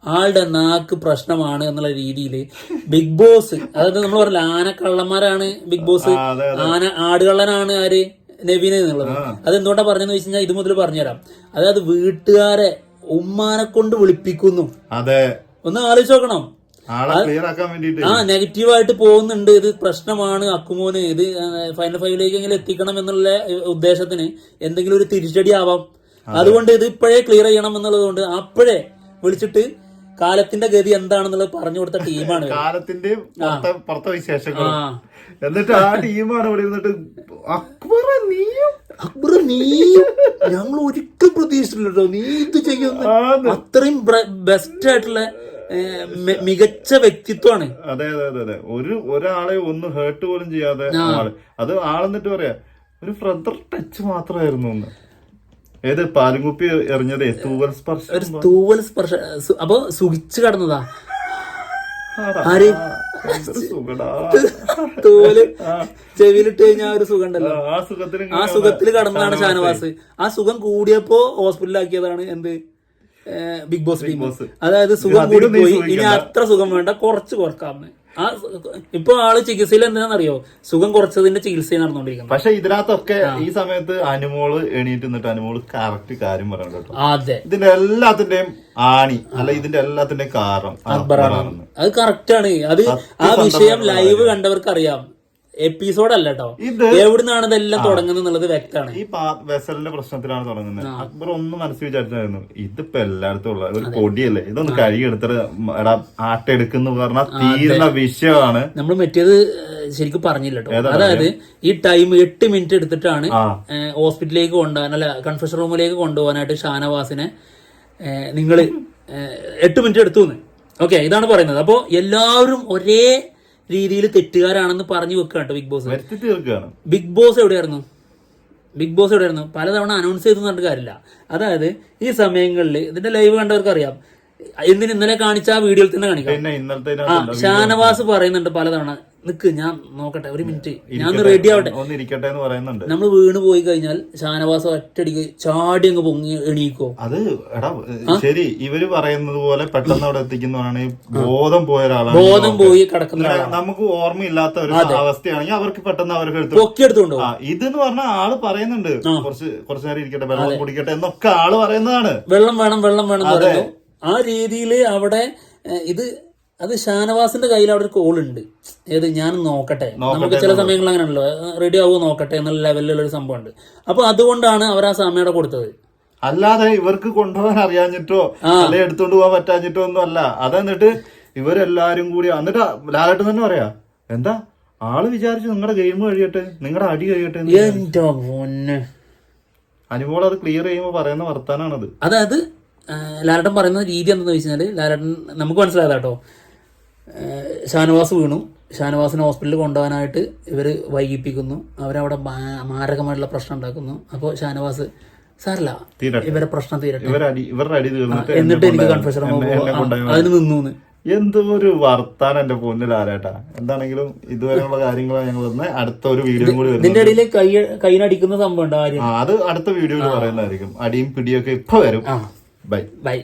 ആളുടെ നാക്ക് പ്രശ്നമാണ് എന്നുള്ള രീതിയിൽ ബിഗ് ബോസ് അതായത് നമ്മൾ പറഞ്ഞില്ല ആന കള്ളന്മാരാണ് ബിഗ് ബോസ്. ആന ആടുകള്ളനാണ് ആര്? നവീന എന്നുള്ളത്. അത് എന്തുകൊണ്ടാ പറഞ്ഞെന്ന് വെച്ച് കഴിഞ്ഞാൽ ഇത് മുതൽ പറഞ്ഞുതരാം. അതായത് വീട്ടുകാരെ ഉമ്മാനെ കൊണ്ട് വിളിപ്പിക്കുന്നു. അതെ. ഒന്ന് ആലോചിച്ച് നോക്കണം. ആ നെഗറ്റീവായിട്ട് പോകുന്നുണ്ട്. ഇത് പ്രശ്നമാണ് അക്കുമോന്. ഇത് ഫൈനൽ ഫൈവിലേക്ക് എങ്കിലും എത്തിക്കണം എന്നുള്ള ഉദ്ദേശത്തിന് എന്തെങ്കിലും ഒരു തിരിച്ചടി ആവാം. അതുകൊണ്ട് ഇത് ഇപ്പോഴേ ക്ലിയർ ചെയ്യണം എന്നുള്ളത് കൊണ്ട് അപ്പോഴേ വിളിച്ചിട്ട് കാലത്തിന്റെ ഗതി എന്താണെന്നുള്ളത് പറഞ്ഞു കൊടുത്ത ടീമാണ്. കാലത്തിന്റെ പുറത്തെ വിശേഷങ്ങൾ. എന്നിട്ട് ആ ടീമാണ് ഇവിടെ ഇരുന്നിട്ട് അക്ബർ നീയും? അക്ബർ നീയും? ഞങ്ങൾ ഒരിക്കലും പ്രതീക്ഷിച്ചില്ലല്ലോ. നീ ഇത് ചെയ്യുന്ന. അത്രയും ബെസ്റ്റ് ആയിട്ടുള്ള മികച്ച വ്യക്തിത്വമാണ്. അതെ അതെ അതെ അതെ. ഒരു ഒരാളെ ഒന്ന് ഹേർട്ട് പോലും ചെയ്യാതെ ആൾ. അത് ആളെന്നിട്ട് പറയാ ഒരു ബ്രദർ ടച്ച് മാത്രമായിരുന്നു ഒന്ന് ഏത് പാലുംകുപ്പി എറിഞ്ഞതേ? തൂവൽ സ്പർശം ഒരു തൂവൽ സ്പർശ. സു- അപ്പൊ സുഖിച്ചു കടന്നതാ. ആര്? എന്തൊരു സുഖടാ. തൂവൽ ചെവിയിലിട്ട് കഴിഞ്ഞാൽ ഒരു സുഖം ഉണ്ടല്ലോ ആ സുഖത്തിന് ആ സുഖത്തിൽ കടന്നതാണ് ഷാനവാസ്. ആ സുഖം കൂടിയപ്പോ ഹോസ്പിറ്റലിലാക്കിയതാണ് എന്ത്? Big boss team. ബോസ്. അതായത് സുഖം അധികം കൂടി നീ പോയി. ഇനി. അത്ര സുഖം വേണ്ട. കുറച്ച് കുറക്കാമെന്ന്. ആ ഇപ്പൊ ആൾ ചികിത്സയിൽ എന്താണെന്നറിയോ? സുഖം കുറച്ചതിന്റെ ചികിത്സ നടന്നുകൊണ്ടിരിക്കുന്നത് പക്ഷെ ഇതിനകത്തൊക്കെ ഈ സമയത്ത് അനുമോൾ എണീറ്റ് നിന്നിട്ട് അനുമോൾ കറക്റ്റ് കാര്യം പറയണം കേട്ടോ. അതെ. ഇതിന്റെ എല്ലാത്തിന്റെയും ആണി അല്ല ഇതിന്റെ എല്ലാത്തിന്റെയും കാരണം. അത് കറക്റ്റ് ആണ്. അത് ആ വിഷയം ലൈവ് കണ്ടവർക്ക് അറിയാം എപ്പിസോഡ് അല്ല കേട്ടോ എവിടുന്നാണ് ഇതെല്ലാം തുടങ്ങുന്നത് എന്നുള്ളത് വ്യക്തമാണ്. ഈ വെസലിന്റെ പ്രശ്നത്തിലാണ് തുടങ്ങുന്നത്. അക്ബർ ഒന്ന് മനസ്സിൽ വിചാരിച്ചായിരുന്നു ഇതിപ്പോ എല്ലായിടത്തും ഉള്ള ഒരു പൊടിയല്ലേ ഇതൊന്ന് കഴുകി എടുത്തിട്ട് എടാ ആട്ടെടുക്കുന്ന പറഞ്ഞാൽ തീരുന്ന വിഷയമാണ്. നമ്മൾ മറ്റേത് ശരിക്കും പറഞ്ഞില്ല കേട്ടോ അതായത് ഈ ടൈം എട്ട് മിനിറ്റ് എടുത്തിട്ടാണ് ഹോസ്പിറ്റലിലേക്ക് കൊണ്ടുപോകാൻ അല്ല കൺഫ്യൂഷൻ റൂമിലേക്ക് കൊണ്ടുപോകാനായിട്ട് ഷാനവാസിനെ നിങ്ങൾ എട്ട് മിനിറ്റ് എടുത്തു ഓക്കെ ഇതാണ് പറയുന്നത്. അപ്പോൾ എല്ലാവരും ഒരേ രീതിയിൽ തെറ്റുകാരാണെന്ന് പറഞ്ഞു വെക്കുക കേട്ടോ ബിഗ് ബോസ് ബിഗ് ബോസ് എവിടെയായിരുന്നു? ബിഗ് ബോസ് എവിടെയായിരുന്നു? പലതവണ അനൗൺസ് ചെയ്തു പറഞ്ഞിട്ട് കാര്യമില്ല. അതായത് ഈ സമയങ്ങളിൽ ഇതിന്റെ ലൈവ് കണ്ടവർക്ക് അറിയാം എന്തിന് ഇന്നലെ കാണിച്ച ആ വീഡിയോയിൽ തന്നെ കാണിക്കാം. ഷാനവാസ് പറയുന്നുണ്ട് പലതവണ നിക്ക് ഞാൻ നോക്കട്ടെ ഒരു മിനിറ്റ്. ഞാൻ റെഡി ആവട്ടെ. ഒന്ന് ഇരിക്കട്ടെ എന്ന് പറയുന്നുണ്ട്. നമ്മൾ വീണ് പോയി കഴിഞ്ഞാൽ ഷാനവാസം ഒറ്റടിക്ക് ചാടി അങ്ങ് പൊങ്ങി എണീക്കോ? അത് എടാ ശരി ഇവർ പറയുന്നത് പോലെ പെട്ടെന്ന് അവിടെ എത്തിക്കുന്നവരാണ് ബോധം പോയ ഒരാളാണ് ബോധം പോയി കിടക്കുന്ന നമുക്ക് ഓർമ്മയില്ലാത്ത ഒരു അവസ്ഥയാണെങ്കിൽ അവർക്ക് പെട്ടെന്ന് അവർക്ക് എടുത്ത് ഇത് എന്ന് പറഞ്ഞാൽ ആൾ പറയുന്നുണ്ട്. കുറച്ച് കുറച്ച് നേരം ഇരിക്കട്ടെ വെള്ളം കുടിക്കട്ടെ എന്നൊക്കെ ആൾ പറയുന്നതാണ്. വെള്ളം വേണം വെള്ളം വേണം ആ രീതിയിൽ അവിടെ ഇത് അത് ഷാനവാസിന്റെ കയ്യിൽ അവിടെ ഒരു കോൾ ഉണ്ട്. ഏത് ഞാൻ നോക്കട്ടെ. നമുക്ക് ചില സമയങ്ങളിൽ അങ്ങനെയാണല്ലോ. റെഡി ആവുമോ നോക്കട്ടെ എന്നുള്ള ലെവലിലുള്ള ഒരു സംഭവം ഉണ്ട് അപ്പൊ അതുകൊണ്ടാണ് അവർ ആ സമയം കൊടുത്തത്. അല്ലാതെ ഇവർക്ക് കൊണ്ടുപോകാൻ അറിയാഞ്ഞിട്ടോ അല്ലെ എടുത്തോണ്ട് പോകാൻ പറ്റാഞ്ഞിട്ടോ ഒന്നും അല്ല. അതെന്നിട്ട് ഇവരെല്ലാരും കൂടി എന്നിട്ട് ലാലേട്ടൻ തന്നെ പറയാ എന്താ? ആൾ വിചാരിച്ചു നിങ്ങളുടെ ഗെയിം കഴിയട്ടെ? നിങ്ങളുടെ അടി കഴിയട്ടെ? അനുമോൾ അത് ക്ലിയർ ചെയ്യുമ്പോൾ പറയുന്ന വർത്താനാണത്. അതായത് ലാലേട്ടൻ പറയുന്ന രീതി എന്താണെന്ന് വെച്ചാൽ ലാലേട്ടൻ നമുക്ക് മനസ്സിലായതാ കേട്ടോ ആ, ഷാനവാസ് വീണു. ഷാനവാസിനെ ഹോസ്പിറ്റലിൽ കൊണ്ടുപോകാനായിട്ട് ഇവർ വൈകിപ്പിക്കുന്നു. അവരവിടെ മാരകമായിട്ടുള്ള പ്രശ്നം ഉണ്ടാക്കുന്നു. അപ്പോൾ ഷാനവാസ് തീരട്ടെ. ഇവരെ പ്രശ്നം തീരട്ടെ. എന്നിട്ട് എനിക്ക് കൺഫ്യൂഷൻ അതിന് നിന്നു എന്തോ ഒരു വർത്താനം എന്റെ പൊന്നിൽ ആരാട്ടാ. എന്താണെങ്കിലും ഇതുവരെയുള്ള കാര്യങ്ങളാണ് ഞങ്ങൾ വന്ന് അടുത്ത ഒരു വീഡിയോ കൂടി ഇതിന്റെ ഇടയിൽ കൈ കൈനടിക്കുന്ന സംഭവം അത് അടുത്ത വീഡിയോയിൽ പറയുന്നതായിരിക്കും. അടിയും പിടിയൊക്കെ ഇപ്പൊ വരും. Bye bye